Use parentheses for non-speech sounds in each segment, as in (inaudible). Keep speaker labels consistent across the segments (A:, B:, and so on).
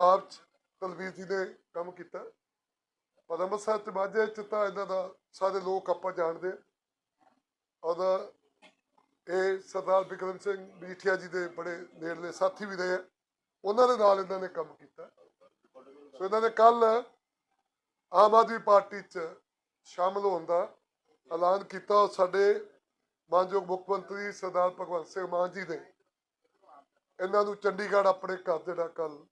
A: ਆਪ ਤਲਵੀਰ ਜੀ ਨੇ ਕੰਮ ਕੀਤਾ। ਪਰ ਅੰਮ੍ਰਿਤਸਰ ਤੇ ਮਾਝੇ ਚ ਤਾਂ ਇਹਨਾਂ ਦਾ, ਸਾਰੇ ਲੋਕ ਆਪਾਂ ਜਾਣਦੇ ਆ। ਉਹਦਾ ਇਹ ਸਰਦਾਰ ਬਿਕਰਮ ਸਿੰਘ ਮਜੀਠੀਆ ਜੀ ਦੇ ਬੜੇ ਨੇੜਲੇ ਸਾਥੀ ਵੀ ਰਹੇ ਆ। ਉਹਨਾਂ ਦੇ ਨਾਲ ਇਹਨਾਂ ਨੇ ਕੰਮ ਕੀਤਾ। ਸੋ ਇਹਨਾਂ ਨੇ ਕੱਲ ਆਮ ਆਦਮੀ ਪਾਰਟੀ 'ਚ ਸ਼ਾਮਲ ਹੋਣ ਦਾ ਐਲਾਨ ਕੀਤਾ। ਔਰ ਸਾਡੇ ਮਾਨਯੋਗ ਮੁੱਖ ਮੰਤਰੀ ਸਰਦਾਰ ਭਗਵੰਤ ਸਿੰਘ ਮਾਨ ਜੀ ਨੇ ਇਹਨਾਂ ਨੂੰ ਚੰਡੀਗੜ੍ਹ ਆਪਣੇ ਘਰ ਜਿਹੜਾ ਕੱਲ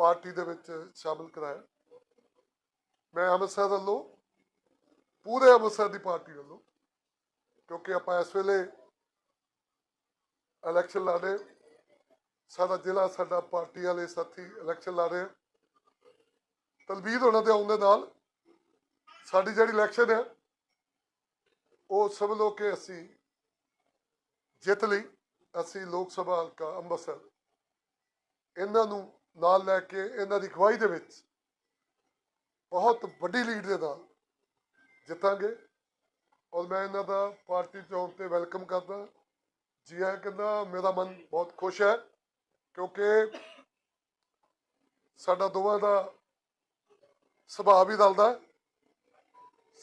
A: ਪਾਰਟੀ ਦੇ ਵਿੱਚ ਸ਼ਾਮਲ ਕਰਾਇਆ ਮੈਂ ਅੰਮ੍ਰਿਤਸਰ ਵੱਲੋਂ, ਪੂਰੇ ਅੰਮ੍ਰਿਤਸਰ ਦੀ ਪਾਰਟੀ ਵੱਲੋਂ, ਕਿਉਂਕਿ ਆਪਾਂ ਇਸ ਵੇਲੇ ਇਲੈਕਸ਼ਨ ਲਾ ਰਹੇ ਸਾਡਾ ਜ਼ਿਲ੍ਹਾ, ਸਾਡਾ ਪਾਰਟੀ ਵਾਲੇ ਸਾਥੀ ਇਲੈਕਸ਼ਨ ਲਾ ਰਹੇ ਆ। ਤਲਬੀਰ ਹੋਣਾ ਦੇ ਆਉਣ ਦੇ ਨਾਲ ਸਾਡੀ ਜਿਹੜੀ ਇਲੈਕਸ਼ਨ ਹੈ, ਉਹ ਸਭ ਲਓ ਕਿ ਅਸੀਂ ਜਿੱਤ ਲਈ, ਅਸੀਂ ਲੋਕ ਸਭਾ ਹਲਕਾ ਅੰਮ੍ਰਿਤਸਰ ਇਹਨਾਂ ਨੂੰ ਨਾਲ ਲੈ ਕੇ ਇਹਨਾਂ ਦੀ ਅਗਵਾਈ ਦੇ ਵਿੱਚ ਬਹੁਤ ਵੱਡੀ ਲੀਡ ਦੇ ਨਾਲ ਜਿੱਤਾਂਗੇ। ਔਰ ਮੈਂ ਇਹਨਾਂ ਦਾ ਪਾਰਟੀ ਚੌਂਕ ਤੇ ਵੈਲਕਮ ਕਰਦਾ। ਜੀ ਆਇਆਂ ਕਹਿੰਦਾ, ਮੇਰਾ ਮਨ ਬਹੁਤ ਖੁਸ਼ ਹੈ ਕਿਉਂਕਿ ਸਾਡਾ ਦੋਵਾਂ ਦਾ ਸੁਭਾਅ ਵੀ ਰਲਦਾ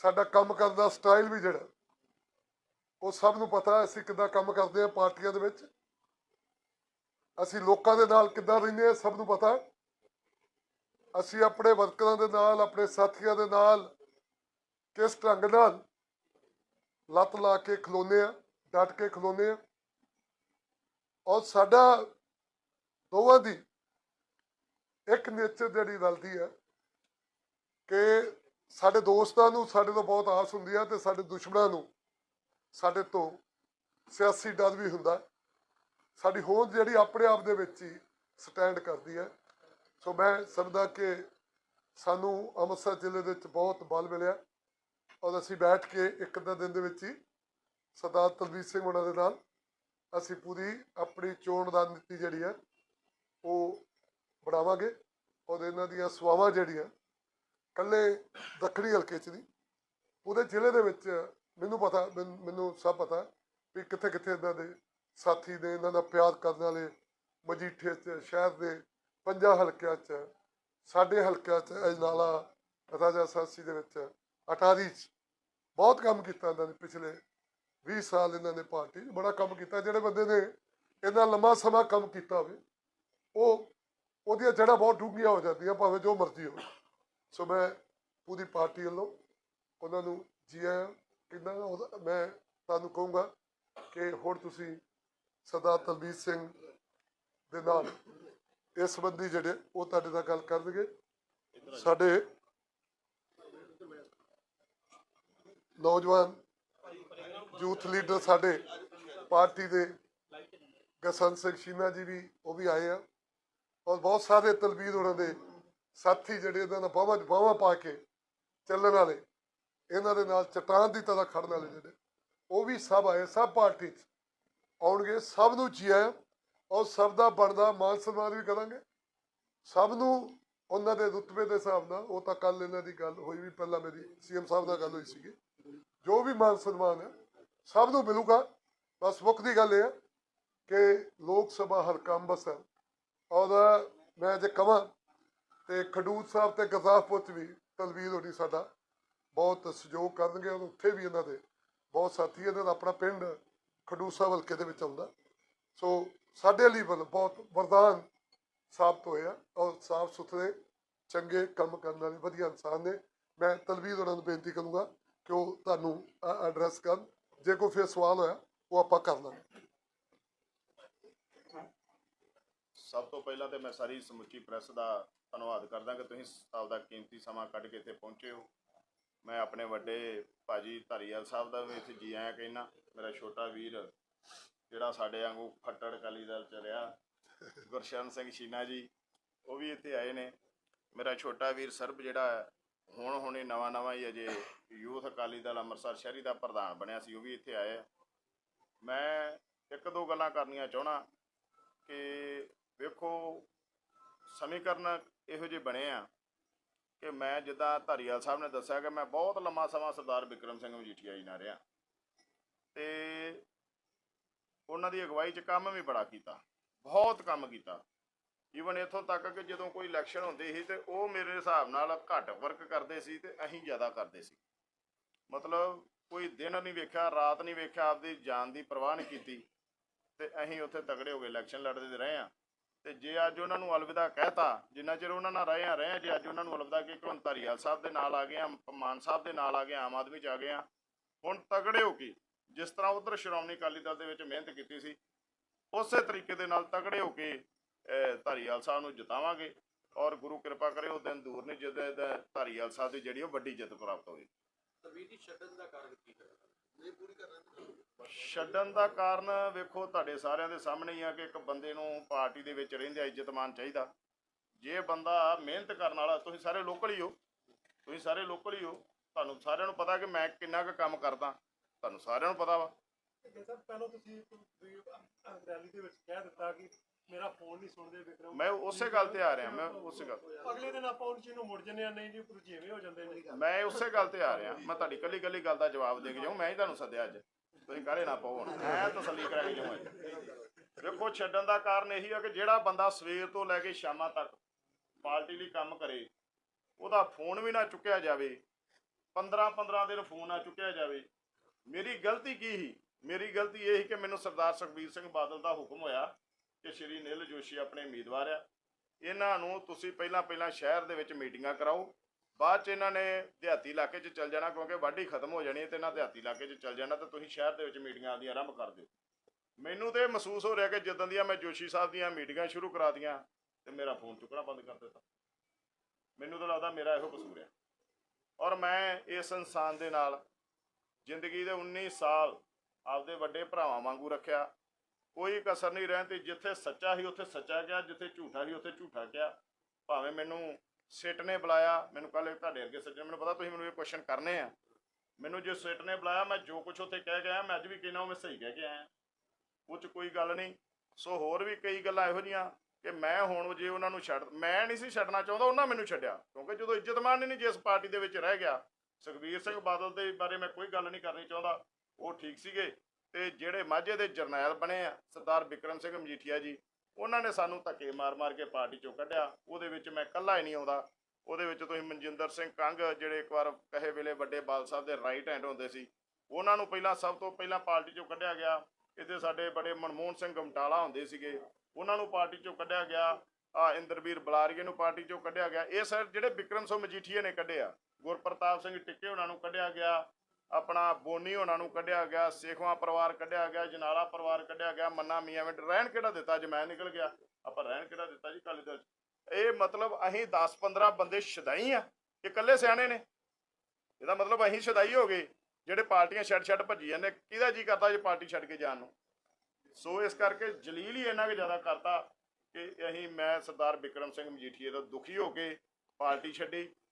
A: ਸਾਡਾ ਕੰਮ ਕਰਨ ਦਾ ਸਟਾਈਲ ਵੀ ਜਿਹੜਾ, ਉਹ ਸਭ ਨੂੰ ਪਤਾ ਅਸੀਂ ਕਿੱਦਾਂ ਕੰਮ ਕਰਦੇ ਹਾਂ ਪਾਰਟੀਆਂ ਦੇ ਵਿੱਚ। ਅਸੀਂ ਲੋਕਾਂ ਦੇ ਨਾਲ ਕਿੱਦਾਂ ਰਹਿੰਦੇ ਹਾਂ ਸਭ ਨੂੰ ਪਤਾ ਅਸੀਂ ਆਪਣੇ ਵਰਕਰਾਂ ਦੇ ਨਾਲ, ਆਪਣੇ ਸਾਥੀਆਂ ਦੇ ਨਾਲ ਕਿਸ ਢੰਗ ਨਾਲ ਲੱਤ ਲਾ ਕੇ ਖਲੋਨੇ ਆ ਡਟ ਕੇ ਖਲੋਨੇ ਆ ਔਰ ਸਾਡਾ ਦੋਵਾਂ ਦੀ ਇੱਕ ਨੇਚਰ ਜਿਹੜੀ ਰਲਦੀ ਹੈ ਕਿ ਸਾਡੇ ਦੋਸਤਾਂ ਨੂੰ ਸਾਡੇ ਤੋਂ ਬਹੁਤ ਆਸ ਹੁੰਦੀ ਹੈ ਤੇ ਸਾਡੇ ਦੁਸ਼ਮਣਾਂ ਨੂੰ ਸਾਡੇ ਤੋਂ ਸਿਆਸੀ ਡਰ ਵੀ ਹੁੰਦਾ ਸਾਡੀ ਹੋਂਦ ਜਿਹੜੀ ਆਪਣੇ ਆਪ ਦੇ ਵਿੱਚ ਹੀ ਸਟੈਂਡ ਕਰਦੀ ਹੈ। ਸੋ ਮੈਂ ਸਮਝਦਾ ਕਿ ਸਾਨੂੰ ਅੰਮ੍ਰਿਤਸਰ ਜ਼ਿਲ੍ਹੇ ਦੇ ਵਿੱਚ ਬਹੁਤ ਬਲ ਮਿਲਿਆ। ਔਰ ਅਸੀਂ ਬੈਠ ਕੇ ਇੱਕ ਅੱਧਾ ਦਿਨ ਦੇ ਵਿੱਚ ਹੀ ਸਰਦਾਰ ਤਲਵੀਰ ਸਿੰਘ ਉਹਨਾਂ ਦੇ ਨਾਲ ਅਸੀਂ ਪੂਰੀ ਆਪਣੀ ਚੋਣ ਰਣਨੀਤੀ ਜਿਹੜੀ ਹੈ, ਉਹ ਬਣਾਵਾਂਗੇ। ਔਰ ਇਹਨਾਂ ਦੀਆਂ ਸਵਾਵਾਂ ਜਿਹੜੀਆਂ ਕੱਲੇ ਦੱਖਣੀ ਹਲਕੇ 'ਚ ਨਹੀਂ ਉਹਦੇ ਜ਼ਿਲ੍ਹੇ ਦੇ ਵਿੱਚ ਮੈਨੂੰ ਪਤਾ, ਮੈਨੂੰ ਸਭ ਪਤਾ ਵੀ ਕਿੱਥੇ ਕਿੱਥੇ ਇਹਨਾਂ ਦੇ ਸਾਥੀ ਨੇ ਇਹਨਾਂ ਦਾ ਪਿਆਰ ਕਰਨ ਵਾਲੇ ਮਜੀਠੇ 'ਚ, ਸ਼ਹਿਰ ਦੇ ਪੰਜਾਂ ਹਲਕਿਆਂ 'ਚ, ਸਾਡੇ ਹਲਕਿਆਂ 'ਚ ਅਜਨਾਲਾ ਰਾਜਾ ਸਾਸੀ ਦੇ ਵਿੱਚ ਅਟਾਰੀ 'ਚ ਬਹੁਤ ਕੰਮ ਕੀਤਾ ਇਹਨਾਂ ਨੇ ਪਿਛਲੇ 20 ਸਾਲ ਇਹਨਾਂ ਨੇ ਪਾਰਟੀ 'ਚ, ਬੜਾ ਕੰਮ ਕੀਤਾ। ਜਿਹੜੇ ਬੰਦੇ ਨੇ ਇੰਨਾ ਲੰਮਾ ਸਮਾਂ ਕੰਮ ਕੀਤਾ ਹੋਵੇ, ਉਹ ਉਹਦੀਆਂ ਜੜ੍ਹਾਂ ਬਹੁਤ ਡੂੰਘੀਆਂ ਹੋ ਜਾਂਦੀਆਂ, ਭਾਵੇਂ ਜੋ ਮਰਜ਼ੀ ਹੋਵੇ। ਸੋ ਮੈਂ ਪੂਰੀ ਪਾਰਟੀ ਵੱਲੋਂ ਉਹਨਾਂ ਨੂੰ ਜੀ ਆਇਆਂ, ਕਿੰਨਾ ਮੈਂ ਤੁਹਾਨੂੰ ਕਹੂੰਗਾ ਕਿ ਹੁਣ ਤੁਸੀਂ ਸਰਦਾਰ ਤਲਬੀਰ ਸਿੰਘ ਦੇ ਨਾਲ ਇਸ ਸੰਬੰਧੀ ਜਿਹੜੇ ਉਹ ਤੁਹਾਡੇ ਨਾਲ ਗੱਲ ਕਰਨਗੇ। ਸਾਡੇ ਨੌਜਵਾਨ ਯੂਥ ਲੀਡਰ ਸਾਡੇ ਪਾਰਟੀ ਦੇ ਗਸੰਤ ਸਿੰਘ ਸ਼ੀਨਾ ਜੀ ਵੀ, ਉਹ ਵੀ ਆਏ ਆ। ਔਰ ਬਹੁਤ ਸਾਰੇ ਤਲਬੀਰ ਉਹਨਾਂ ਦੇ ਸਾਥੀ ਜਿਹੜੇ ਇਹਨਾਂ ਨਾਲ ਬਾਹਾਂ 'ਚ ਬਾਹਾਂ ਪਾ ਕੇ ਚੱਲਣ ਵਾਲੇ, ਇਹਨਾਂ ਦੇ ਨਾਲ ਚਟਾਨ ਦੀ ਤਰ੍ਹਾਂ ਖੜਨ ਵਾਲੇ ਜਿਹੜੇ, ਉਹ ਵੀ ਸਭ ਆਏ, ਸਭ ਪਾਰਟੀ 'ਚ। ਆਉਣਗੇ, ਸਭ ਨੂੰ ਜੀ ਆਇਆਂ। ਔਰ ਸਭ ਦਾ ਬਣਦਾ, ਮਾਨ ਸਨਮਾਨ ਵੀ ਕਰਾਂਗੇ। ਸਭ ਨੂੰ ਉਹਨਾਂ ਦੇ ਰੁਤਬੇ ਦੇ ਹਿਸਾਬ ਨਾਲ, ਉਹ ਤਾਂ ਕੱਲ ਇਹਨਾਂ ਦੀ ਗੱਲ ਹੋਈ ਵੀ ਪਹਿਲਾਂ ਮੇਰੀ ਸੀਐਮ ਸਾਹਿਬ ਨਾਲ ਗੱਲ ਹੋਈ ਸੀਗੀ। ਜੋ ਵੀ ਮਾਨ ਸਨਮਾਨ ਹੈ, ਸਭ ਨੂੰ ਮਿਲੂਗਾ। ਬਸ ਮੁੱਖ ਦੀ ਗੱਲ ਇਹ ਹੈ ਕਿ ਲੋਕ ਸਭਾ ਹਲਕਾ ਹੈ ਔਰ ਮੈਂ ਜੇ ਕਹਾਂ ਤੇ ਖਡੂਰ ਸਾਹਿਬ ਤੇ ਗਜ਼ਾਫਪੁਰ ਚ ਵੀ ਤਲਵੀਰ ਹੋਣੀ ਸਾਡਾ ਬਹੁਤ ਸਹਿਯੋਗ ਕਰਨਗੇ, ਔਰ ਉੱਥੇ ਵੀ ਇਹਨਾਂ ਦੇ ਬਹੁਤ ਸਾਥੀ ਇਹਨਾਂ ਦਾ ਆਪਣਾ ਪਿੰਡ ਖਡੂਸਾ ਹਲਕੇ ਦੇ ਵਿੱਚ ਆਉਂਦਾ। ਸੋ ਸਾਡੇ ਲਈ ਵੱਲ ਬਹੁਤ ਵਰਦਾਨ ਸਾਬਤ ਹੋਇਆ ਔਰ ਸਾਫ਼ ਸੁਥਰੇ, ਚੰਗੇ ਕੰਮ ਕਰਨ ਵਾਲੇ ਵਧੀਆ ਇਨਸਾਨ ਨੇ। ਮੈਂ ਤਲਵੀਰ ਉਹਨਾਂ ਨੂੰ ਬੇਨਤੀ ਕਰੂੰਗਾ ਕਿ ਉਹ ਤੁਹਾਨੂੰ ਐਡਰੈਸ ਕਰਨ। ਜੇ ਕੋਈ ਫਿਰ ਸਵਾਲ ਹੋਇਆ, ਉਹ ਆਪਾਂ ਕਰ ਲਾਂਗੇ।
B: ਸਭ ਤੋਂ ਪਹਿਲਾਂ ਤੇ ਮੈਂ ਸਾਰੀ ਸਮੁੱਚੀ ਪ੍ਰੈਸ ਦਾ ਧੰਨਵਾਦ ਕਰਦਾ ਕਿ ਤੁਸੀਂ ਆਪਦਾ ਕੀਮਤੀ ਸਮਾਂ ਕੱਢ ਕੇ ਇੱਥੇ ਪਹੁੰਚੇ ਹੋ। ਮੈਂ ਆਪਣੇ ਵੱਡੇ ਭਾਜੀ ਧਾਰੀਵਾਲ ਸਾਹਿਬ ਦਾ ਵੀ ਇੱਥੇ ਜੀ ਆਇਆਂ ਕਹਿਣਾ ਮੇਰਾ ਛੋਟਾ ਵੀਰ, ਜਿਹੜਾ ਸਾਡੇ ਵਾਂਗੂ ਫੱਟੜ ਅਕਾਲੀ ਦਲ ਚ ਰਿਹਾ ਗੁਰਸ਼ਨ ਸਿੰਘ ਸ਼ੀਨਾ ਜੀ, ਉਹ ਵੀ ਇੱਥੇ ਆਏ ਨੇ। ਮੇਰਾ ਛੋਟਾ ਵੀਰ ਸਰਬ ਜਿਹੜਾ ਹੁਣ ਹੁਣੇ ਨਵਾਂ ਨਵਾਂ ਹੀ ਅਜੇ ਯੂਥ ਅਕਾਲੀ ਦਲ ਅੰਮ੍ਰਿਤਸਰ ਸ਼ਹਿਰੀ ਦਾ ਪ੍ਰਧਾਨ ਬਣਿਆ ਸੀ, ਉਹ ਵੀ ਇੱਥੇ ਆਏ ਮੈਂ ਇੱਕ ਦੋ ਗੱਲਾਂ ਕਰਨੀਆਂ ਚਾਹਣਾ ਕਿ ਵੇਖੋ, ਸਮੀਕਰਨ ਇਹੋ ਜਿਹੇ ਬਣੇ ਆ ਕਿ ਮੈਂ ਜਿੱਦਾਂ ਧਾਰੀਵਾਲ ਸਾਹਿਬ ਨੇ ਦੱਸਿਆ ਕਿ ਮੈਂ ਬਹੁਤ ਲੰਮਾ ਸਮਾਂ ਸਰਦਾਰ ਵਿਕਰਮ ਸਿੰਘ ਮਜੀਠੀਆ ਜੀ ਨਾਲ ਰਿਹਾ। ਤੇ ਉਹਨਾਂ ਦੀ ਅਗਵਾਈ 'ਚ ਕੰਮ ਵੀ ਬੜਾ ਕੀਤਾ, ਬਹੁਤ ਕੰਮ ਕੀਤਾ। ਈਵਨ ਇੱਥੋਂ ਤੱਕ ਕਿ ਜਦੋਂ ਕੋਈ ਇਲੈਕਸ਼ਨ ਹੁੰਦੀ ਸੀ ਤੇ ਉਹ ਮੇਰੇ ਹਿਸਾਬ ਨਾਲ ਘੱਟ ਵਰਕ ਕਰਦੇ ਸੀ ਤੇ ਅਸੀਂ ਜ਼ਿਆਦਾ ਕਰਦੇ ਸੀ। ਮਤਲਬ ਕੋਈ ਦਿਨ ਨਹੀਂ ਵੇਖਿਆ, ਰਾਤ ਨਹੀਂ ਵੇਖਿਆ, ਆਪਦੀ ਜਾਨ ਦੀ ਪਰਵਾਹ ਨਹੀਂ ਕੀਤੀ ਤੇ ਅਸੀਂ ਉੱਥੇ ਤਗੜੇ ਹੋ ਗਏ ਇਲੈਕਸ਼ਨ ਲੜਦੇ ਰਹੇ ਆ ਤੇ ਜੇ ਅੱਜ ਉਹਨਾਂ ਨੂੰ ਅਲਵਿਦਾ ਕਹਿਤਾ, ਜਿੰਨਾ ਚਿਰ ਉਹਨਾਂ ਨਾਲ ਰਹੇ ਆ ਰਹੇ ਆ ਜੇ ਅੱਜ ਉਹਨਾਂ ਨੂੰ ਅਲਵਿਦਾ ਕਿ ਹੁਣ ਧਾਰੀਵਾਲ ਸਾਹਿਬ ਦੇ ਨਾਲ ਆ ਗਏ ਆ ਮਾਨ ਸਾਹਿਬ ਦੇ ਨਾਲ ਆ ਗਏ ਆਮ ਆਦਮੀ ਚ ਆ ਗਏ ਆ ਹੁਣ ਤਗੜੇ ਹੋ ਕੇ ਜਿਸ ਤਰ੍ਹਾਂ ਉਧਰ ਸ਼੍ਰੋਮਣੀ ਅਕਾਲੀ ਦਲ ਦੇ ਵਿੱਚ ਮਿਹਨਤ ਕੀਤੀ ਸੀ ਉਸੇ ਤਰੀਕੇ ਦੇ ਨਾਲ ਤਗੜੇ ਹੋ ਕੇ ਧਾਰੀਵਾਲ ਸਾਹਿਬ ਨੂੰ ਜਿਤਾਵਾਂਗੇ ਔਰ ਗੁਰੂ ਕਿਰਪਾ ਕਰੇ ਉਹ ਦਿਨ ਦੂਰ ਨਹੀਂ ਜਦੋਂ ਧਾਰੀਵਾਲ ਸਾਹਿਬ ਦੀ ਜਿਹੜੀ ਉਹ ਵੱਡੀ ਜਿੱਤ ਪ੍ਰਾਪਤ ਹੋਵੇ
C: ਛੱਡਣ ਦਾ ਕਾਰਨ
B: ਵੇਖੋ ਤੁਹਾਡੇ ਸਾਰਿਆਂ ਦੇ ਸਾਹਮਣੇ ਹੀ ਆ ਕਿ ਇੱਕ ਬੰਦੇ ਨੂੰ ਪਾਰਟੀ ਦੇ ਵਿੱਚ ਰਹਿੰਦਿਆਂ ਇੱਜ਼ਤ ਮਾਨ ਚਾਹੀਦਾ। ਜੇ ਬੰਦਾ ਮਿਹਨਤ ਕਰਨ ਵਾਲਾ ਤੁਸੀਂ ਸਾਰੇ ਲੋਕਲ ਹੀ ਹੋ। ਤੁਸੀਂ ਸਾਰੇ ਲੋਕਲ ਹੀ ਹੋ। ਤੁਹਾਨੂੰ ਸਾਰਿਆਂ ਨੂੰ ਪਤਾ ਕਿ ਮੈਂ ਕਿੰਨਾ ਕੁ ਕੰਮ ਕਰਦਾ। ਤੁਹਾਨੂੰ ਸਾਰਿਆਂ ਨੂੰ ਪਤਾ ਵਾ।
D: ਪਹਿਲਾਂ ਤੁਸੀਂ ਵੀ ਰੈਲੀ ਦੇ ਵਿੱਚ ਕਹਿ ਦਿੱਤਾ ਕਿ ਮੇਰਾ ਫੋਨ ਨਹੀਂ ਸੁਣਦੇ ਵਿਕਰਮ
B: ਮੈਂ ਉਸੇ ਗੱਲ ਤੇ ਆ ਰਿਹਾ ਮੈਂ ਉਸੇ ਗੱਲ
D: ਅਗਲੇ ਦਿਨ ਆਪਾਂ ਉਹ ਨੂੰ ਮੁੜ ਜੰਨੇ ਆ ਨਹੀਂ ਜੀ ਪੁਰਜੀਵੇਂ ਹੋ ਜਾਂਦੇ ਨੇ।
B: ਮੈਂ ਉਸੇ ਗੱਲ ਤੇ ਆ ਰਿਹਾ ਮੈਂ ਤੁਹਾਡੀ ਕੱਲੀ ਕੱਲੀ ਗੱਲ ਦਾ ਜਵਾਬ ਦੇ ਕੇ ਜਾਊਂ ਮੈਂ ਹੀ ਤੁਹਾਨੂੰ ਸੱਦਿਆ ਅੱਜ। ਤੁਸੀਂ ਕਾਹਲੇ ਨਾ ਪਾਓ ਹੁਣ? ਮੈਂ ਤਸੱਲੀ ਕਰਾ ਕੇ ਜਾਊਂ ਅੱਜ। ਵੇਖੋ ਛੱਡਣ ਦਾ ਕਾਰਨ ਇਹੀ ਆ ਕਿ ਜਿਹੜਾ ਬੰਦਾ ਸਵੇਰ ਤੋਂ ਲੈ ਕੇ ਸ਼ਾਮਾਂ ਤੱਕ ਪਾਰਟੀ ਲਈ ਕੰਮ ਕਰੇ ਉਹਦਾ ਫੋਨ ਵੀ ਨਾ ਚੁੱਕਿਆ ਜਾਵੇ 15 15 ਦਿਨ ਫੋਨ ਨਾ ਚੁੱਕਿਆ ਜਾਵੇ ਮੇਰੀ ਗਲਤੀ ਕੀ ਸੀ? ਮੇਰੀ ਗਲਤੀ ਇਹ ਸੀ ਕਿ ਮੈਨੂੰ ਸਰਦਾਰ ਸੁਖਬੀਰ ਸਿੰਘ ਬਾਦਲ ਦਾ ਹੁਕਮ ਹੋਇਆ ਕਿ ਸ਼੍ਰੀ ਨੀਲ ਜੋਸ਼ੀ ਆਪਣੇ ਉਮੀਦਵਾਰ ਆ। ਇਹਨਾਂ ਨੂੰ ਤੁਸੀਂ ਪਹਿਲਾਂ ਪਹਿਲਾਂ ਸ਼ਹਿਰ ਦੇ ਵਿੱਚ ਮੀਟਿੰਗਾਂ ਕਰਾਓ। ਬਾਅਦ ਚ ਇਹਨਾਂ ਨੇ ਦਿਹਾਤੀ ਇਲਾਕੇ 'ਚ ਚੱਲ ਜਾਣਾ ਕਿਉਂਕਿ ਵਾਢੀ ਖਤਮ ਹੋ ਜਾਣੀ ਹੈ ਤੇ ਇਹਨਾਂ ਦਿਹਾਤੀ ਇਲਾਕੇ 'ਚ ਚੱਲ ਜਾਣਾ ਤੇ ਤੁਸੀਂ ਸ਼ਹਿਰ ਦੇ ਵਿੱਚ ਮੀਟਿੰਗਾਂ ਆਦੀਆਂ ਆਰੰਭ ਕਰ ਦਿਓ। ਮੈਨੂੰ ਤੇ ਇਹ ਮਹਿਸੂਸ ਹੋ ਰਿਹਾ ਕਿ ਜਦੋਂ ਦੀਆਂ ਮੈਂ ਜੋਸ਼ੀ ਸਾਹਿਬ ਦੀਆਂ ਮੀਟਿੰਗਾਂ ਸ਼ੁਰੂ ਕਰਾਤੀਆਂ ਤੇ ਮੇਰਾ ਫੋਨ ਚੁੱਕਣਾ ਬੰਦ ਕਰ ਦਿੱਤਾ। ਮੈਨੂੰ ਤਾਂ ਲੱਗਦਾ ਮੇਰਾ ਇਹੋ ਕਸੂਰ ਹੈ ਔਰ ਮੈਂ ਇਸ ਇਨਸਾਨ ਦੇ ਨਾਲ ਜ਼ਿੰਦਗੀ ਦੇ 19 ਸਾਲ ਆਪਦੇ ਵੱਡੇ ਭਰਾਵਾਂ ਵਾਂਗੂ ਰੱਖਿਆ। ਕੋਈ ਕਸਰ ਨਹੀਂ ਰਹਿਣ ਤੇ ਜਿੱਥੇ ਸੱਚਾ ਸੀ, ਉੱਥੇ ਸੱਚਾ ਗਿਆ। ਜਿੱਥੇ ਝੂਠਾ ਸੀ, ਉੱਥੇ ਝੂਠਾ ਗਿਆ। ਭਾਵੇਂ ਮੈਨੂੰ ਸਿੱਟ ਨੇ ਬੁਲਾਇਆ। ਮੈਨੂੰ ਕੱਲ ਤੁਹਾਡੇ ਅੱਗੇ ਸੱਜਣ, ਮੈਨੂੰ ਪਤਾ ਤੁਸੀਂ ਮੈਨੂੰ ਇਹ ਕੁਐਸਚਨ ਕਰਨੇ ਆ। ਮੈਨੂੰ ਜੇ ਸਿੱਟ ਨੇ ਬੁਲਾਇਆ, ਮੈਂ ਜੋ ਕੁਝ ਉੱਥੇ ਕਹਿ ਗਿਆ ਮੈਂ ਅੱਜ ਵੀ ਕਹਿਣਾ ਉਹ ਮੈਂ ਸਹੀ ਕਹਿ ਕੇ ਆਇਆ। ਉਹ 'ਚ ਕੋਈ ਗੱਲ ਨਹੀਂ। ਸੋ ਹੋਰ ਵੀ ਕਈ ਗੱਲਾਂ ਇਹੋ ਜੀਆਂ ਕਿ ਮੈਂ ਹੁਣ ਜੇ ਉਹਨਾਂ ਨੂੰ ਛੱਡ, ਮੈਂ ਨਹੀਂ ਸੀ ਛੱਡਣਾ ਚਾਹੁੰਦਾ, ਉਹਨਾਂ ਮੈਨੂੰ ਛੱਡਿਆ। ਕਿਉਂਕਿ ਜਦੋਂ ਇੱਜ਼ਤਮਾਨ ਹੀ ਨਹੀਂ, ਜਿਸ ਪਾਰਟੀ ਦੇ ਵਿੱਚ ਰਹਿ ਗਿਆ ਸੁਖਬੀਰ ਸਿੰਘ ਬਾਦਲ ਦੇ ਬਾਰੇ ਮੈਂ ਕੋਈ ਗੱਲ ਨਹੀਂ ਕਰਨੀ ਚਾਹੁੰਦਾ। ਉਹ ਠੀਕ ਸੀਗੇ ਤੇ ਜਿਹੜੇ ਮਾਝੇ ਦੇ ਜਰਨੈਲ ਬਣੇ ਆ, ਸਰਦਾਰ ਵਿਕਰਮ ਸਿੰਘ ਮਜੀਠੀਆ ਜੀ, ਉਹਨਾਂ ਨੇ ਸਾਨੂੰ ਧੱਕੇ ਮਾਰ-ਮਾਰ ਕੇ ਪਾਰਟੀ ਚੋਂ ਕੱਢਿਆ। ਉਹਦੇ ਵਿੱਚ ਮੈਂ ਇਕੱਲਾ ਹੀ ਨਹੀਂ ਆਉਂਦਾ। ਉਹਦੇ ਵਿੱਚ ਤੁਸੀਂ ਮਨਜਿੰਦਰ ਸਿੰਘ ਕੰਗ ਜਿਹੜੇ ਇੱਕ ਵਾਰ ਕਹੇ ਵੇਲੇ ਵੱਡੇ ਬਾਲ ਸਾਹਿਬ ਦੇ ਰਾਈਟ ਹੈਂਡ ਹੁੰਦੇ ਸੀ, ਉਹਨਾਂ ਨੂੰ ਪਹਿਲਾਂ ਸਭ ਤੋਂ ਪਹਿਲਾਂ ਪਾਰਟੀ ਚੋਂ ਕੱਢਿਆ ਗਿਆ। ਇੱਥੇ ਸਾਡੇ ਬੜੇ ਮਨਮੋਹਨ ਸਿੰਘ ਗਮਟਾਲਾ ਹੁੰਦੇ ਸੀਗੇ, ਉਹਨਾਂ ਨੂੰ ਪਾਰਟੀ ਚੋਂ ਕੱਢਿਆ ਗਿਆ। ਆ ਇੰਦਰਵੀਰ ਬਲਾਰੀਏ ਨੂੰ ਪਾਰਟੀ ਚੋਂ ਕੱਢਿਆ ਗਿਆ। ਇਹ ਸਰ ਜਿਹੜੇ ਵਿਕਰਮ ਸਿੰਘ ਮਜੀਠੀਏ ਨੇ ਕੱਢਿਆ ਗੁਰਪ੍ਰਤਾਪ ਸਿੰਘ ਟਿੱਕੇ ਉਹਨਾਂ ਨੂੰ ਕੱਢਿਆ ਗਿਆ, ਆਪਣਾ ਬੋਨੀ ਉਹਨਾਂ ਨੂੰ ਕੱਢਿਆ ਗਿਆ, ਸੇਖਵਾ ਪਰਿਵਾਰ ਕੱਢਿਆ ਗਿਆ, ਜਨਾਲਾ ਪਰਿਵਾਰ ਕੱਢਿਆ ਗਿਆ, ਮੰਨਾ ਮੀਆਂ ਵਿੱਚ ਰਹਿਣ ਕਿਹੜਾ ਦਿੱਤਾ ਅੱਜ ਮੈਂ ਨਿਕਲ ਗਿਆ? ਆਪਾਂ ਰਹਿਣ ਕਿਹੜਾ ਦਿੱਤਾ ਜੀ ਕਾਲੀ ਦਲ ਇਹ ਮਤਲਬ ਅਸੀਂ 10-15 ਬੰਦੇ ਸ਼ਦਾਈ ਆ ਕਿ ਇਕੱਲੇ ਸਿਆਣੇ ਨੇ। ਇਹਦਾ ਮਤਲਬ ਅਸੀਂ ਸ਼ਦਾਈ ਹੋ ਗਏ, ਜਿਹੜੇ ਪਾਰਟੀਆਂ ਛੱਡ ਛੱਡ ਭੱਜੀ ਜਾਂਦੇ, ਕਿਹਦਾ ਜੀ ਕਰਦਾ ਜੇ ਪਾਰਟੀ ਛੱਡ ਕੇ ਜਾਣ ਨੂੰ? ਸੋ ਇਸ ਕਰਕੇ ਜਲੀਲ ਹੀ ਇੰਨਾ ਕਿ ਜ਼ਿਆਦਾ ਕਰਤਾ ਕਿ ਅਸੀਂ, ਮੈਂ ਸਰਦਾਰ ਵਿਕਰਮ ਸਿੰਘ ਮਜੀਠੀਏ ਦਾ ਦੁਖੀ ਹੋ ਕੇ ਪਾਰਟੀ ਛੱਡੀ।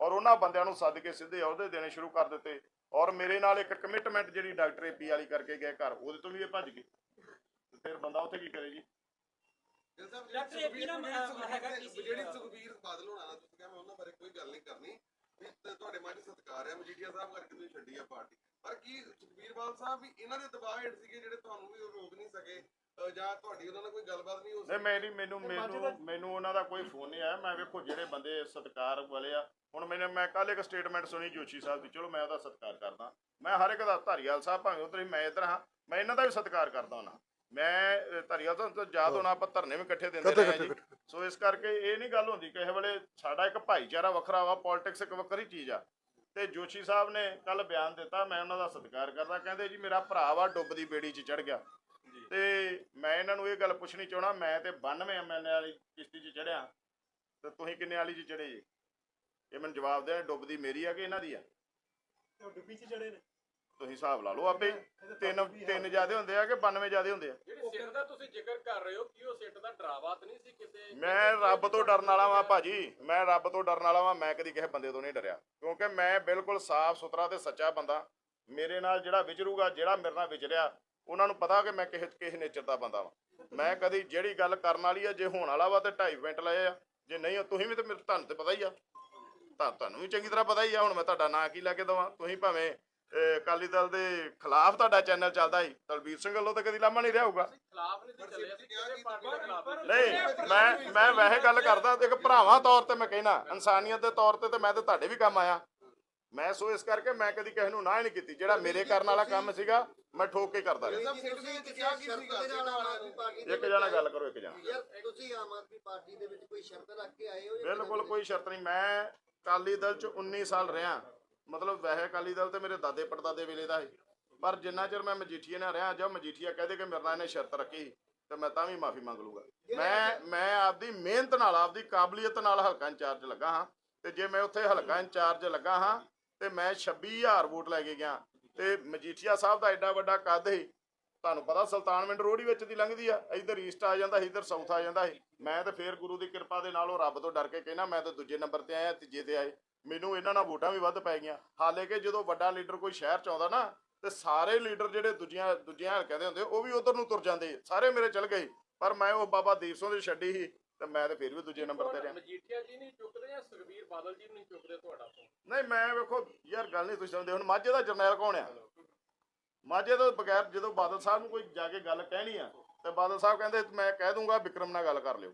B: ਔਰ ਉਹਨਾਂ ਬੰਦਿਆਂ ਨੂੰ ਸੱਦ ਕੇ ਸਿੱਧੇ ਅਹੁਦੇ ਦੇਣੇ ਸ਼ੁਰੂ ਕਰ ਦਿੱਤੇ। ਔਰ ਮੇਰੇ ਨਾਲ ਇੱਕ ਕਮਿਟਮੈਂਟ ਜਿਹੜੀ ਡਾਕਟਰ ਏਪੀ ਵਾਲੀ ਕਰਕੇ ਗਏ ਘਰ ਉਹਦੇ ਤੋਂ ਵੀ ਇਹ ਭੱਜ ਗਏ। ਤੇ ਫਿਰ ਬੰਦਾ ਉੱਥੇ ਕੀ ਕਰੇ ਜੀ?
E: ਡਾਕਟਰ
C: ਜਿਹੜੀ ਸੁਖਬੀਰ- ਜਿਹੜੀ ਬਾਦਲ ਹੋਣਾ ਨਾ ਤੁਸੀਂ ਕਹਿੰਦੇ ਉਹਨਾਂ ਬਾਰੇ ਕੋਈ ਗੱਲ ਨਹੀਂ ਕਰਨੀ। ਤੁਹਾਡੇ 'ਚ ਸਤਿਕਾਰ ਹੈ ਮਜੀਠੀਆ ਸਾਹਿਬ ਕਰਕੇ ਤੁਸੀਂ ਛੱਡੀ ਆ ਪਾਰਟੀ। ਪਰ ਕੀ ਸੁਖਬੀਰ ਬਾਦਲ ਸਾਹਿਬ ਵੀ ਇਹਨਾਂ ਦੇ ਦਬਾਅ ਹੇਠ ਸੀਗੇ ਜਿਹੜੇ ਤੁਹਾਨੂੰ ਵੀ ਉਹ ਰੋਕ ਨਹੀਂ ਸਕੇ ਜਾਂ ਤੁਹਾਡੀ ਉਹਨਾਂ ਨਾਲ ਕੋਈ ਗੱਲਬਾਤ ਨਹੀਂ ਹੋ
B: ਨਹੀਂ
C: ਸਕੀ?
B: ਮੇਰੀ ਮੈਨੂੰ ਮੈਨੂੰ ਮੈਨੂੰ ਉਹਨਾਂ ਦਾ ਕੋਈ ਫੋਨ ਨਹੀਂ ਆਇਆ। ਮੈਂ ਵੇਖੋ ਜਿਹੜੇ ਬੰਦੇ ਸਤਿਕਾਰ ਵਾਲੇ ਆ। ਹੁਣ ਮੈਨੇ ਮੈਂ ਕੱਲ ਇੱਕ ਸਟੇਟਮੈਂਟ ਸੁਣੀ ਜੋਸ਼ੀ ਸਾਹਿਬ ਦੀ। ਚਲੋ ਮੈਂ ਉਹਦਾ ਸਤਿਕਾਰ ਕਰਦਾ। ਮੈਂ ਹਰ ਇੱਕ ਦਾ ਧਾਰੀਵਾਲ ਸਾਹਿਬ ਭਾਵੇਂ ਉਧਰ ਹੀ ਮੈਂ ਇੱਧਰ ਹਾਂ। ਮੈਂ ਇਹਨਾਂ ਦਾ ਵੀ ਸਤਿਕਾਰ ਕਰਦਾ ਹਾਂ ਮੈਂ ਧਾਰੀਵਾਲ ਤੋਂ ਤਾਂ ਯਾਦ ਹੋਣਾ ਆਪਾਂ ਧਰਨੇ ਵੀ ਇਕੱਠੇ ਦਿੰਦੇ ਰਹੇ ਜੀ। ਸੋ ਇਸ ਕਰਕੇ ਇਹ ਨਹੀਂ ਗੱਲ ਹੁੰਦੀ ਕਿਸੇ ਵੇਲੇ ਸਾਡਾ ਇੱਕ ਭਾਈਚਾਰਾ ਵੱਖਰਾ ਵਾ ਪੋਲਿਟਿਕਸ ਇੱਕ ਵੱਖਰੀ ਚੀਜ਼ ਆ। ਤੇ ਜੋਸ਼ੀ ਸਾਹਿਬ ਨੇ ਕੱਲ ਬਿਆਨ ਦਿੱਤਾ ਮੈਂ ਉਹਨਾਂ ਦਾ ਸਤਿਕਾਰ ਕਰਦਾ ਕਹਿੰਦੇ ਜੀ ਮੇਰਾ ਭਰਾ ਵਾ ਡੁੱਬਦੀ ਬੇੜੀ 'ਚ ਚੜ ਗਿਆ। ਤੇ ਮੈਂ ਇਹਨਾਂ ਨੂੰ ਇਹ ਗੱਲ ਪੁੱਛਣੀ ਚਾਹਣਾ ਮੈਂ ਤੇ 92 ਐਮਐਲਏ ਵਾਲੀ ਕਿਸ਼ਤੀ 'ਚ ਚੜਿਆ ਤੇ ਤੁਸੀਂ ਕਿੰਨੇ ਵਾਲੀ 'ਚ ਚੜੇ ਜੀ? ਇਹ ਮੈਨੂੰ ਜਵਾਬ ਦੇਣ ਡੁੱਬਦੀ ਮੇਰੀ ਆ ਕਿ ਇਹਨਾਂ ਦੀ ਆ?
D: ਉਹ ਡੁੱਬੀ ਚ ਜੜੇ ਨੇ।
B: ਤੁਸੀਂ ਹਿਸਾਬ ਲਾ ਲਓ ਆਪੇ ਹੀ। ਤਿੰਨ ਤਿੰਨ ਜਿਆਦੇ ਹੁੰਦੇ ਆ ਕਿ 92 ਜਿਆਦੇ ਹੁੰਦੇ ਆ?
E: ਜਿਹੜੀ ਸਿੱਟ ਦਾ ਤੁਸੀਂ ਜ਼ਿਕਰ ਕਰ ਰਹੇ ਹੋ ਕਿ ਉਹ ਸਿੱਟ ਦਾ ਡਰਾਵਾ ਤਾਂ ਨਹੀਂ ਸੀ ਕਿਤੇ?
B: ਮੈਂ ਰੱਬ ਤੋਂ ਡਰਨ ਵਾਲਾ ਵਾਂ ਭਾਜੀ। ਮੈਂ ਰੱਬ ਤੋਂ ਡਰਨ ਵਾਲਾ ਵਾਂ। ਮੈਂ ਕਦੀ ਕਿਸੇ ਬੰਦੇ ਤੋਂ ਨਹੀਂ ਡਰਿਆ। ਕਿਉਂਕਿ ਮੈਂ ਬਿਲਕੁਲ ਸਾਫ਼ ਸੁਥਰਾ ਤੇ ਸੱਚਾ ਬੰਦਾ। ਮੇਰੇ ਨਾਲ ਜਿਹੜਾ ਵਿਚਰੂਗਾ ਜਿਹੜਾ ਮੇਰੇ ਨਾਲ ਵਿਚਰਿਆ ਉਹਨਾਂ ਨੂੰ ਪਤਾ ਕਿ ਮੈਂ ਕਿਸੇ ਕਿਸੇ ਨੇਚਰ ਦਾ ਬੰਦਾ ਵਾਂ। ਮੈਂ ਕਦੀ ਜਿਹੜੀ ਗੱਲ ਕਰਨ ਵਾਲੀ ਆ ਜੇ ਹੋਣ ਵਾਲਾ ਵਾ ਤੇ 2.5 ਮਿੰਟ ਲਏ ਆ। ਜੇ ਨਹੀਂ ਤੁਸੀਂ ਵੀ ਤੇ ਮੇਰੇ ਤੁਹਾਨੂੰ ਤੇ ਪਤਾ ਹੀ ਆ। ਤਾਂ ਤੁਹਾਨੂੰ ਵੀ ਚੰਗੀ ਤਰ੍ਹਾਂ ਪਤਾ ਹੀ ਆ। ਹੁਣ ਮੈਂ ਤੁਹਾਡਾ ਨਾਂ ਕੀ ਲੈ ਕੇ ਦਵਾਂ? ਤੁਸੀਂ ਭਾਵੇਂ ਅਕਾਲੀ ਦਲ ਦੇ ਖਿਲਾਫ ਤੁਹਾਡਾ ਚੈਨਲ ਚੱਲਦਾ ਸੀ। ਦਲਬੀਰ ਸਿੰਘ ਵੱਲੋਂ ਤਾਂ ਕਦੀ ਲਾਮਾ ਨਹੀਂ ਰਿਹਾ ਹੋਊਗਾ।
E: ਨਹੀਂ
B: ਮੈਂ ਮੈਂ ਵੈਸੇ ਗੱਲ ਕਰਦਾ ਇੱਕ ਭਰਾਵਾਂ ਤੌਰ ਤੇ ਮੈਂ ਕਹਿਣਾ ਇਨਸਾਨੀਅਤ ਦੇ ਤੌਰ ਤੇ ਤੇ ਮੈਂ ਤੇ ਤੁਹਾਡੇ ਵੀ ਕੰਮ ਆਇਆ। ਮੈਂ ਸੋ ਇਸ ਕਰਕੇ ਮੈਂ ਕਦੀ ਕਿਸੇ ਨੂੰ ਨਾ ਨਹੀਂ ਕੀਤੀ ਜਿਹੜਾ ਮੇਰੇ ਕਰਨ ਵਾਲਾ ਕੰਮ ਸੀਗਾ ਮੈਂ ਠੋਕ ਕੇ ਕਰਦਾ ਰਿਹਾ। ਇੱਕ ਜਣਾ ਗੱਲ ਕਰੋ ਇੱਕ ਜਣਾ।
F: ਯਾਰ ਤੁਸੀਂ ਆਮ ਆਦਮੀ ਪਾਰਟੀ ਦੇ ਵਿੱਚ ਕੋਈ ਸ਼ਰਤ ਰੱਖ ਕੇ ਆਏ ਹੋ ਜਾਂ
B: ਬਿਲਕੁਲ ਕੋਈ ਸ਼ਰਤ ਨਹੀਂ ਮੈਂ ਅਕਾਲੀ ਦਲ ਚ 19 ਸਾਲ ਰਿਹਾ। ਮਤਲਬ ਵੈਸੇ ਅਕਾਲੀ ਦਲ ਤੇ ਮੇਰੇ ਦਾਦੇ ਪੜਦਾਦੇ ਵੇਲੇ ਦਾ ਸੀ। ਪਰ ਜਿੰਨਾ ਚਿਰ ਮੈਂ ਮਜੀਠੀਆ ਨਾਲ ਰਿਹਾ ਜਦ ਮਜੀਠੀਆ ਕਹਦੇ ਕਿ ਮੇਰੇ ਨਾਲ ਇਹਨੇ ਸ਼ਰਤ ਰੱਖੀ ਤੇ ਮੈਂ ਤਾਂ ਵੀ ਮਾਫੀ ਮੰਗ ਲੂਗਾ ਮੈਂ ਮੈਂ ਆਪਦੀ ਮਿਹਨਤ ਨਾਲ ਆਪਦੀ ਕਾਬਲੀਅਤ ਨਾਲ ਹਲਕਾ ਇੰਚਾਰਜ ਲੱਗਾ ਹਾਂ ਤੇ ਜੇ ਮੈਂ ਉੱਥੇ ਹਲਕਾ ਇੰਚਾਰਜ ਲੱਗਾ ਹਾਂ ਤੇ ਮੈਂ 26000 ਵੋਟ ਲੈ ਕੇ ਗਿਆ ਤੇ ਮਜੀਠੀਆ ਸਾਹਿਬ ਦਾ ਐਡਾ ਵੱਡਾ ਕੱਦ ਸੀ। ਤੁਹਾਨੂੰ ਪਤਾ ਸੁਲਤਾਨਵਿੰਡ ਰੋਡ ਹੀ ਵਿੱਚ ਦੀ ਲੰਘਦੀ ਆ ਇੱਧਰ ਈਸਟ ਆ ਜਾਂਦਾ ਇੱਧਰ ਸਾਊਥ ਆ ਜਾਂਦਾ ਸੀ। ਮੈਂ ਤੇ ਫੇਰ ਗੁਰੂ ਦੀ ਕਿਰਪਾ ਦੇ ਨਾਲ ਉਹ ਰੱਬ ਤੋਂ ਡਰ ਕੇ ਕਹਿਣਾ ਮੈਂ ਤਾਂ ਦੂਜੇ ਨੰਬਰ ਤੇ ਆਇਆ ਤੀਜੇ ਤੇ ਆਏ। ਮੈਨੂੰ ਇਹਨਾਂ ਨਾਲ ਵੋਟਾਂ ਵੀ ਵੱਧ ਪੈ ਗਈਆਂ। ਹਾਲੇ ਕਿ ਜਦੋਂ ਵੱਡਾ ਲੀਡਰ ਕੋਈ ਸ਼ਹਿਰ ਚ ਆਉਂਦਾ ਨਾ ਤੇ ਸਾਰੇ ਲੀਡਰ ਜਿਹੜੇ ਦੂਜੀਆਂ ਦੂਜੀਆਂ ਹਲਕਿਆਂ ਦੇ ਹੁੰਦੇ ਉਹ ਵੀ ਉਧਰ ਨੂੰ ਤੁਰ ਜਾਂਦੇ। ਸਾਰੇ ਮੇਰੇ ਚਲ ਗਏ। ਪਰ ਮੈਂ ਉਹ ਬਾਬਾ ਦੀਪ ਸਿੰਘ ਦੀ ਛੱਡੀ ਸੀ ਤੇ ਮੈਂ ਤੇ ਫੇਰ ਵੀ ਦੂਜੇ ਨੰਬਰ ਤੇ ਰਿਹਾ।
E: ਮਜੀਠੀਆ ਜੀ ਨਹੀਂ ਚੁੱਕਦੇ ਜਾਂ ਸੁਖਬੀਰ ਬਾਦਲ ਜੀ ਨਹੀਂ ਚੁੱਕਦੇ ਤੁਹਾਡਾ
B: ਨਹੀਂ ਮੈਂ ਵੇਖੋ ਯਾਰ ਗੱਲ ਨਹੀਂ ਤੁਸੀਂ ਸਮਝਦੇ। ਹੁਣ ਮਾਝੇ ਦਾ ਜਰਨੈਲ ਕੌਣ ਆ? ਮਾਝੇ ਤੋਂ ਬਗੈਰ ਜਦੋਂ ਬਾਦਲ ਸਾਹਿਬ ਨੂੰ ਕੋਈ ਜਾ ਕੇ ਗੱਲ ਕਹਿਣੀ ਆ ਤੇ ਬਾਦਲ ਸਾਹਿਬ ਕਹਿੰਦੇ ਮੈਂ ਕਹਿ ਦੂੰਗਾ ਵਿਕਰਮ ਨਾਲ ਗੱਲ ਕਰ ਲਿਓ।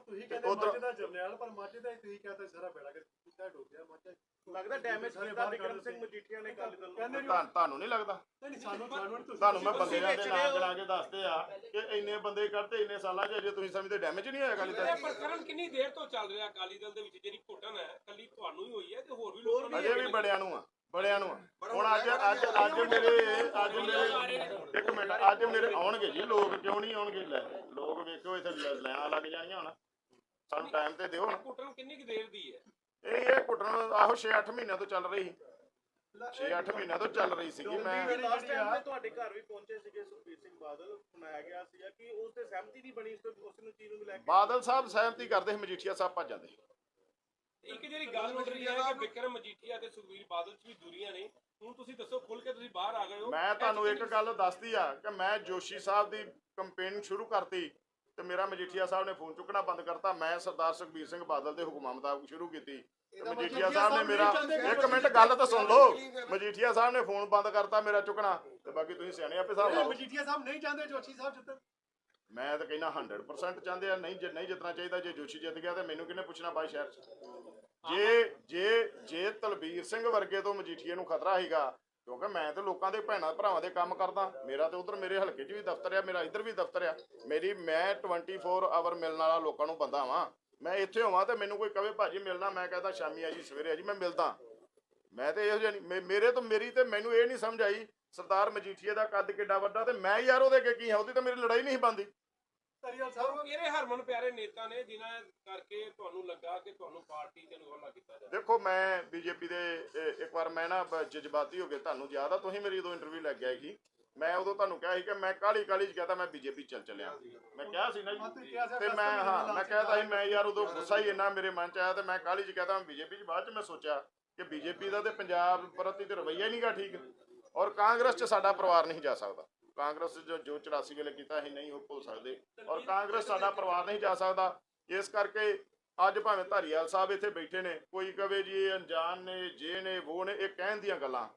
D: ਤੁਸੀਂ ਕਹਿੰਦੇ
B: ਉੱਧਰ-
D: ਮਾਝੇ ਦਾ ਜਰਨੈਲ ਪਰ ਮਾਝੇ ਦਾ ਹੀ ਤੁਸੀਂ ਕਹਿੰਦੇ ਸਾਰਾ ਬੇੜਾ ਕਿ ਕੀਤਾ ਡੋਬਿਆ ਮਾਝਾ
G: ਲੱਗਦਾ ਡੈਮੇਜ ਕੀਤਾ ਵਿਕਰਮ ਸਿੰਘ ਮਜੀਠੀਆ ਨੇ ਅਕਾਲੀ ਦਲ ਨੂੰ
D: ਕਹਿੰਦੇ ਨਹੀਂ
B: ਤੁਹਾਨੂੰ ਤੁਹਾਨੂੰ ਨਹੀਂ ਲੱਗਦਾ?
D: ਨਹੀਂ ਸਾਨੂੰ ਸਾਨੂੰ ਨਹੀਂ ਤੁਸੀਂ
B: ਤੁਹਾਨੂੰ ਮੈਂ
G: ਤੁਸੀਂ
B: ਬੰਦਿਆਂ ਦੇ
G: ਵਿੱਚ
B: ਨਾਂ
G: ਰਹੇ ਹੋ।
B: ਗਿਣਾ ਕੇ ਦੱਸਦੇ ਆ ਕਿ ਇੰਨੇ ਬੰਦੇ ਕੱਢਤੇ ਇੰਨੇ ਸਾਲਾਂ 'ਚ ਅਜੇ ਤੁਸੀਂ ਸਮਝਦੇ ਡੈਮੇਜ ਨਹੀਂ ਹੋਇਆ ਗੱਲ ਤਾਂ
H: ਇਹ ਪ੍ਰਕਰਮ ਕਿੰਨੀ ਦੇਰ ਤੋਂ ਚੱਲ ਰਿਹਾ ਅਕਾਲੀ ਦਲ ਦੇ ਵਿੱਚ ਜਿਹੜੀ ਘੁੱਟਣ ਹੈ ਕੱਲੀ ਤੁਹਾਨੂੰ ਹੀ ਹੋਈ ਹੈ ਤੇ ਹੋਰ ਵੀ ਲੋਕਾਂ ਨੂੰ
B: ਅਜੇ ਵੀ ਬੜਿਆਂ ਨੂੰ ਆ ਬੜਿਆਂ ਨੂੰ ਆ। ਹੁਣ ਅੱਜ ਅੱਜ ਅੱਜ ਮੇਰੇ ਅੱਜ ਮੇਰੇ ਇੱਕ ਮਿੰਟ ਅੱਜ ਮੇਰੇ ਆਉਣਗੇ ਜੀ ਲੋਕ ਕਿਉਂ ਨਹੀਂ ਆਉਣਗੇ? ਲੈ ਲੋਕ ਵੇਖੋ ਇੱਥੇ ਲ- ਲੈਣਾ ਲੱਗ ਜਾਣੀਆਂ ਹੁਣ। ਸਾਨੂੰ ਟਾਈਮ ਤੇ ਦਿਓ ਹੁਣ।
H: ਘੁੱਟਣ ਕਿੰਨੀ ਕੁ ਦੇਰ ਦੀ ਹੈ?
B: ਇਹ ਇਹ ਘੁੱਟਣ ਆਹੋ 6-8 ਮਹੀਨਿਆਂ ਤੋਂ ਚੱਲ ਰਹੀ। 6-8 ਮਹੀਨਿਆਂ ਤੋਂ ਚੱਲ ਰਹੀ ਸੀਗੀ ਮੈਂ।
G: ਲਾਸਟ ਟਾਈਮ ਤੇ ਤੁਹਾਡੇ ਘਰ ਵੀ ਪਹੁੰਚੇ ਸੀਗੇ ਸੁਖਬੀਰ ਸਿੰਘ ਬਾਦਲ ਸੁਣਾਇਆ ਗਿਆ ਸੀਗਾ ਕਿ ਉਸ ਤੇ ਸਹਿਮਤੀ ਨਹੀਂ ਬਣੀ ਉਸ ਉਸ ਨੂੰ ਚੀਜ਼ ਨੂੰ ਲੈ ਕੇ।
B: ਬਾਦਲ ਸਾਹਿਬ ਸਹਿਮਤੀ ਕਰਦੇ ਸੀ ਮਜੀਠੀਆ ਸਾਹਿਬ ਭੱਜ ਜਾਂਦੇ
H: ਇੱਕ ਜਿਹੜੀ ਗੱਲ ਉੱਠ ਰਹੀ ਹੈ ਕਿ ਵਿਕਰਮ ਮਜੀਠੀਆ ਤੇ ਸੁਖਵੀਰ ਬਾਦਲ ਚ ਵੀ ਦੂਰੀਆਂ ਨੇ। ਹੁਣ ਤੁਸੀਂ ਦੱਸੋ ਖੁੱਲ ਕੇ ਤੁਸੀਂ ਬਾਹਰ ਆ ਗਏ ਹੋ।
B: ਮੈਂ ਤੁਹਾਨੂੰ ਇੱਕ ਗੱਲ ਦੱਸਦੀ ਆ ਕਿ ਮੈਂ ਜੋਸ਼ੀ ਸਾਹਿਬ ਦੀ ਕੰਪੇਨ ਸ਼ੁਰੂ ਕਰਤੀ। ਤੇ ਮੇਰਾ ਮਜੀਠੀਆ ਸਾਹਿਬ ਨੇ ਫੋਨ ਚੁੱਕਣਾ ਬੰਦ ਕਰਤਾ। ਮੈਂ ਸਰਦਾਰ ਸੁਖਬੀਰ ਸਿੰਘ ਬਾਦਲ ਦੇ ਹੁਕਮਾਂ ਮੁਤਾਬਕ ਸ਼ੁਰੂ ਕੀਤੀ। ਮਜੀਠੀਆ ਸਾਹਿਬ ਨੇ ਮੇਰਾ ਇੱਕ ਮਿੰਟ ਗੱਲ ਤਾਂ ਸੁਣ ਲਓ। ਮਜੀਠੀਆ ਸਾਹਿਬ ਨੇ ਫੋਨ ਬੰਦ ਕਰਤਾ ਮੇਰਾ ਚੁੱਕਣਾ। ਤੇ ਬਾਕੀ ਤੁਸੀਂ ਸਿਆਣੇ ਆਪੇ ਲਾਓ।
D: ਮਜੀਠੀਆ ਸਾਹਿਬ ਨਹੀਂ ਚਾਹੁੰਦੇ ਜੋਸ਼ੀ ਸਾਹਿਬ ਜਿੱਤਣ
B: ਮੈਂ ਤਾਂ ਕਹਿੰਦਾ 100% ਚਾਹੁੰਦੇ ਆ ਨਹੀਂ ਜੇ ਨਹੀਂ ਜਿੱਤਣਾ ਚਾਹੀਦਾ। ਜੇ ਜੋਸ਼ੀ ਜਿੱਤ ਗਿਆ ਤੇ ਮੈਨੂੰ ਕਿਹਨੇ ਪੁੱਛਣਾ ਬਾਈ ਸ਼ਹਿਰ 'ਚ? ਜੇ ਜੇ ਜੇ ਤਲਬੀਰ ਸਿੰਘ ਵਰਗੇ ਤੋਂ ਮਜੀਠੀਏ ਨੂੰ ਖਤਰਾ ਹੈਗਾ ਕਿਉਂਕਿ ਮੈਂ ਤੇ ਲੋਕਾਂ ਦੇ ਭੈਣਾਂ ਭਰਾਵਾਂ ਦੇ ਕੰਮ ਕਰਦਾ। ਮੇਰਾ ਤੇ ਉਧਰ ਮੇਰੇ ਹਲਕੇ 'ਚ ਵੀ ਦਫ਼ਤਰ ਆ, ਮੇਰਾ ਇੱਧਰ ਵੀ ਦਫ਼ਤਰ ਆ। ਮੇਰੀ ਮੈਂ 24 ਆਵਰ ਮਿਲਣ ਵਾਲਾ ਲੋਕਾਂ ਨੂੰ ਬੰਦਾ ਵਾਂ। ਮੈਂ ਇੱਥੇ ਹੋਵਾਂ ਤੇ ਮੈਨੂੰ ਕੋਈ ਕਵੇ, ਭਾਜੀ ਮਿਲਣਾ। ਮੈਂ ਕਹਦਾ, ਸ਼ਾਮੀ ਆ ਜੀ, ਸਵੇਰੇ ਆ ਜੀ, ਮੈਂ ਮਿਲਦਾ। ਮੈਂ ਤੇ ਇਹੋ ਜਿਹਾ ਨਹੀਂ ਮੇਰੇ ਤੋਂ ਮੇਰੀ ਤੇ ਮੈਨੂੰ ਇਹ ਨਹੀਂ ਸਮਝ ਆਈ, ਸਰਦਾਰ ਮਜੀਠੀਏ ਦਾ ਕੱਦ ਕਿੱਡਾ ਵੱਡਾ ਤੇ ਮੈਂ ਯਾਰ ਉਹਦੇ ਅੱਗੇ ਕੀ ਹਾਂ? ਉਹਦੀ ਤਾਂ ਮੇਰੀ ਲੜਾਈ ਨਹੀਂ ਬੰਦੀ
D: ਧਰੀਵਾਲ ਸਾਹਿਬ
H: ਕਿਹੜੇ ਹਰਮਨ ਪਿਆਰੇ ਨੇਤਾ ਨੇ ਜਿਨ੍ਹਾਂ ਕਰਕੇ ਤੁਹਾਨੂੰ ਲੱਗਾ ਕਿ ਤੁਹਾਨੂੰ ਪਾਰਟੀ ਤੇ ਅਨੁਗਮਨ ਕੀਤਾ ਜਾਵੇ
B: ਦੇਖੋ ਮੈਂ ਬੀਜੇਪੀ ਦੇ ਇੱਕ ਵਾਰ ਮੈਂ ਨਾ ਜਜ਼ਬਾਤੀ ਹੋ ਕੇ ਤੁਹਾਨੂੰ ਯਾਦ ਆ ਤੁਸੀਂ ਮੇਰੀ ਉਦੋਂ ਇੰਟਰਵਿਊ ਲੈ ਕੇ ਆਏ ਸੀ। ਮੈਂ ਉਦੋਂ ਤੁਹਾਨੂੰ ਕਿਹਾ ਸੀ ਕਿ ਮੈਂ ਕਾਲੀ ਕਾਲੀ ਚ ਕਹਤਾ ਮੈਂ ਬੀਜੇਪੀ ਚੱਲ ਚੱਲਿਆ। ਮੈਂ ਕਿਹਾ ਸੀ ਨਾ ਤੇ ਮੈਂ ਹਾਂ ਮੈਂ ਕਹਿਤਾ ਸੀ ਮੈਂ ਯਾਰ ਉਦੋਂ ਗੁੱਸਾ ਹੀ ਇੰਨਾ ਮੇਰੇ ਮਨ ਚ ਆਇਆ ਤੇ ਮੈਂ ਕਾਲੀ ਚ ਕਹਤਾ ਮੈਂ ਬੀਜੇਪੀ ਚ ਬਾਅਦ ਚ ਮੈਂ ਸੋਚਿਆ ਕਿ ਬੀਜੇਪੀ ਦਾ ਤੇ ਪੰਜਾਬ ਪ੍ਰਤੀ ਤੇ ਰਵੱਈਆ ਨਹੀਂਗਾ ਠੀਕ। ਔਰ ਕਾਂਗਰਸ ਚ ਸਾਡਾ ਪਰਿਵਾਰ ਨਹੀਂ ਜਾ ਸਕਦਾ। ਕਾਂਗਰਸ ਜੋ ਜੋ 84 ਵੇਲੇ ਕੀਤਾ ਅਸੀਂ ਨਹੀਂ ਉਹ ਭੁੱਲ ਸਕਦੇ। ਔਰ ਕਾਂਗਰਸ ਸਾਡਾ ਪਰਿਵਾਰ ਨਹੀਂ ਜਾ ਸਕਦਾ। ਇਸ ਕਰਕੇ ਅੱਜ ਭਾਵੇਂ ਧਾਰੀਵਾਲ ਸਾਹਿਬ ਇੱਥੇ ਬੈਠੇ ਨੇ, ਕੋਈ ਕਵੇ ਜੀ ਇਹ ਅਣਜਾਣ ਨੇ, ਜੇ ਨੇ ਉਹ ਨੇ, ਇਹ ਕਹਿਣ ਦੀਆਂ ਗੱਲਾਂ।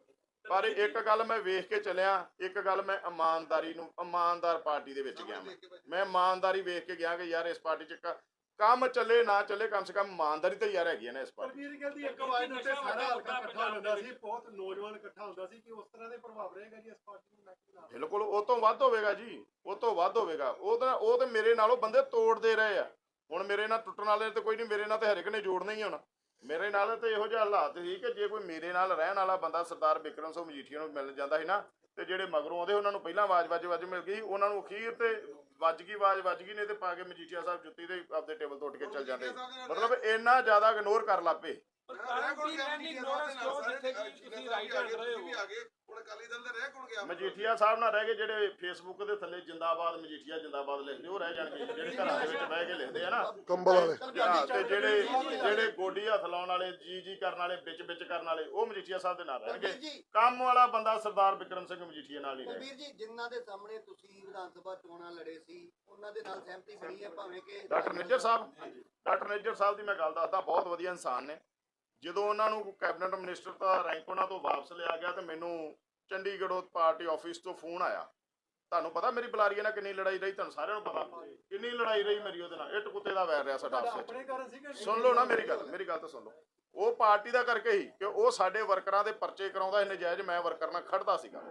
B: ਪਰ ਇੱਕ ਗੱਲ ਮੈਂ ਵੇਖ ਕੇ ਚੱਲਿਆ, ਇੱਕ ਗੱਲ ਮੈਂ ਇਮਾਨਦਾਰੀ ਨੂੰ, ਇਮਾਨਦਾਰ ਪਾਰਟੀ ਦੇ ਵਿੱਚ ਗਿਆ ਮੈਂ। ਇਮਾਨਦਾਰੀ ਵੇਖ ਕੇ ਗਿਆ ਕਿ ਯਾਰ ਇਸ ਪਾਰਟੀ 'ਚ ਕੰਮ ਚੱਲੇ ਨਾ ਚੱਲੇ ਕਮ ਸੇ ਕਮ ਇਮਾਨਦਾਰੀ ਤਾਂ ਯਾਰ ਹੈਗੀ ਨਾ ਇਸ ਪਾਰਟੀ 'ਚ।
D: ਤਲਵੀਰ ਕਹਿੰਦੀ ਇੱਕ ਦੇ ਉੱਤੇ ਸਾਰਾ ਹਲਕਾ ਇਕੱਠਾ ਹੁੰਦਾ ਸੀ ਬਹੁਤ ਨੌਜਵਾਨ ਇਕੱਠਾ ਹੁੰਦਾ ਸੀ ਕਿ ਉਸ ਤਰ੍ਹਾਂ ਦੇ ਪ੍ਰਭਾਵ ਰਹੇਗਾ ਜੀ ਇਸ ਪਾਰਟੀ ਨੂੰ ਨਾਲ
B: ਬਿਲਕੁਲ ਉਹ ਤੋਂ ਵੱਧ ਹੋਵੇਗਾ ਜੀ ਉਹ ਤੋਂ ਵੱਧ ਹੋਵੇਗਾ। ਉਹ ਤਾਂ ਉਹ ਤੇ ਮੇਰੇ ਨਾਲੋਂ ਬੰਦੇ ਤੋੜਦੇ ਰਹੇ ਆ। ਹੁਣ ਮੇਰੇ ਨਾਲ ਟੁੱਟਣ ਵਾਲੇ ਤੇ ਕੋਈ ਨਹੀਂ ਮੇਰੇ ਨਾਲ ਤੇ ਹਰ ਇੱਕ ਨੇ ਜੋੜਨਾ ਹੀ ਹੁਣ। ਮੇਰੇ ਨਾਲ ਤੇ ਇਹੋ ਜਿਹਾ ਹਾਲਾਤ ਸੀ ਕਿ ਜੇ ਕੋਈ ਮੇਰੇ ਨਾਲ ਰਹਿਣ ਵਾਲਾ ਬੰਦਾ ਸਰਦਾਰ ਬਿਕਰਮ ਸਿੰਘ ਮਜੀਠੀਆ ਨੂੰ ਮਿਲ ਜਾਂਦਾ ਸੀ ਨਾ ਤੇ ਜਿਹੜੇ ਮਗਰੋਂ ਆਉਂਦੇ ਉਹਨਾਂ ਨੂੰ ਪਹਿਲਾਂ ਆਵਾਜ਼ ਵੱਜ ਵੱਜ ਮਿਲ ਗਈ ਉਹਨਾਂ ਨੂੰ ਅਖੀਰ ਤੇ ਵੱਜ ਗਈ ਆਵਾਜ਼ ਵੱਜ ਗਈ ਨੇ ਤੇ ਪਾ ਕੇ ਮਜੀਠੀਆ ਸਾਹਿਬ ਜੁੱਤੀ ਤੇ ਆਪਦੇ ਟੇਬਲ ਤੋਂ ਉੱਠ ਕੇ ਚੱਲ ਜਾਂਦੇ। ਮਤਲਬ ਇੰਨਾ ਜ਼ਿਆਦਾ ਇਗਨੋਰ ਕਰ ਲੱਪੇ
E: ਕੀ
C: ਮਜੀਠੀਆ ਸਾਹਿਬ ਨਾਲ
E: ਕਿ ਰਹੇ
C: ਵੀ
E: ਹੋ
C: ਆ ਗਏ ਹੁਣ ਅਕਾਲੀ ਦਲ ਦੇ ਰਹਿ ਕੌਣ ਗਿਆ
B: ਮਜੀਠੀਆ ਸਾਹਿਬ ਨਾਲ ਰਹਿ ਗਏ ਜਿਹੜੇ ਫੇਸਬੁੱਕ ਦੇ ਥੱਲੇ ਜਿੰਦਾਬਾਦ ਮਜੀਠੀਆ ਜਿੰਦਾਬਾਦ ਲਿਖਦੇ ਉਹ ਰਹਿ ਜਾਣਗੇ। ਜਿਹੜੇ ਘਰਾਂ ਦੇ ਵਿੱਚ ਬਹਿ ਕੇ ਲਿਖਦੇ ਆ ਨਾ।
A: ਕੰਬਲ ਵਾਲੇ।
B: ਤੇ ਜਿਹੜੇ ਜਿਹੜੇ ਗੋਡੀ ਹੱਥ ਲਾਉਣ ਵਾਲੇ ਜੀ ਜੀ ਕਰਨ ਵਾਲੇ ਵਿੱਚ ਵਿੱਚ ਕਰਨ ਵਾਲੇ ਉਹ ਮਜੀਠੀਆ ਸਾਹਿਬ ਦੇ ਨਾਲ ਰਹਿਣਗੇ। ਕੰਮ ਵਾਲਾ ਬੰਦਾ ਸਰਦਾਰ ਵਿਕਰਮ ਸਿੰਘ ਮਜੀਠੀਆ ਨਾਲ ਹੀ ਰਹੇ।
F: ਕੁਲਬੀਰ ਜੀ ਜਿਨ੍ਹਾਂ ਦੇ ਸਾਹਮਣੇ ਤੁਸੀਂ ਵਿਧਾਨ ਸਭਾ ਚੋਣਾਂ ਲੜੇ ਸੀ ਉਹਨਾਂ ਦੇ ਨਾਲ ਸਹਿਮਤੀ ਬਣੀ ਹੈ ਭਾਵੇਂ ਕਿ
B: ਡਾਕਟਰ ਨਿੱਜਰ ਸਾਹਿਬ ਡਾਕਟਰ ਨਿੱਜਰ ਸਾਹਿਬ ਦੀ ਮੈਂ ਗੱਲ ਦੱਸਦਾ ਬਹੁਤ ਵਧੀਆ ਇਨਸਾਨ ਨੇ। ਜਦੋਂ ਉਹਨਾਂ ਨੂੰ ਕੈਬਨਿਟ ਮਿਨਿਸਟਰ ਦਾ ਰੈਂਕ ਉਹਨਾਂ ਤੋਂ ਵਾਪਸ ਲਿਆ ਗਿਆ ਤੇ ਮੈਨੂੰ ਚੰਡੀਗੜ੍ਹੋਂ ਪਾਰਟੀ ਆਫਿਸ ਤੋਂ ਫੋਨ ਆਇਆ। ਤੁਹਾਨੂੰ ਪਤਾ ਮੇਰੀ ਬੁਲਾਰੀਏ ਨਾਲ ਕਿੰਨੀ ਲੜਾਈ ਰਹੀ, ਤੁਹਾਨੂੰ ਸਾਰਿਆਂ ਨੂੰ ਪਤਾ। ਕਿੰਨੀ ਲੜਾਈ ਰਹੀ ਮੇਰੀ ਉਹਦੇ ਨਾਲ। ਇੱਟ ਕੁੱਤੇ ਦਾ ਵੈਰ ਰਿਹਾ ਸਾਡਾ ਆਪਸ ਸੁਣ ਲਓ ਨਾ ਮੇਰੀ ਗੱਲ ਮੇਰੀ ਗੱਲ ਤਾਂ ਸੁਣ ਲਓ। ਉਹ ਪਾਰਟੀ ਦਾ ਕਰਕੇ ਹੀ ਕਿ ਉਹ ਸਾਡੇ ਵਰਕਰਾਂ ਦੇ ਪਰਚੇ ਕਰਾਉਂਦਾ ਇਹ ਨਜਾਇਜ਼ ਮੈਂ ਵਰਕਰ ਨਾਲ ਖੜਦਾ ਸੀਗਾ।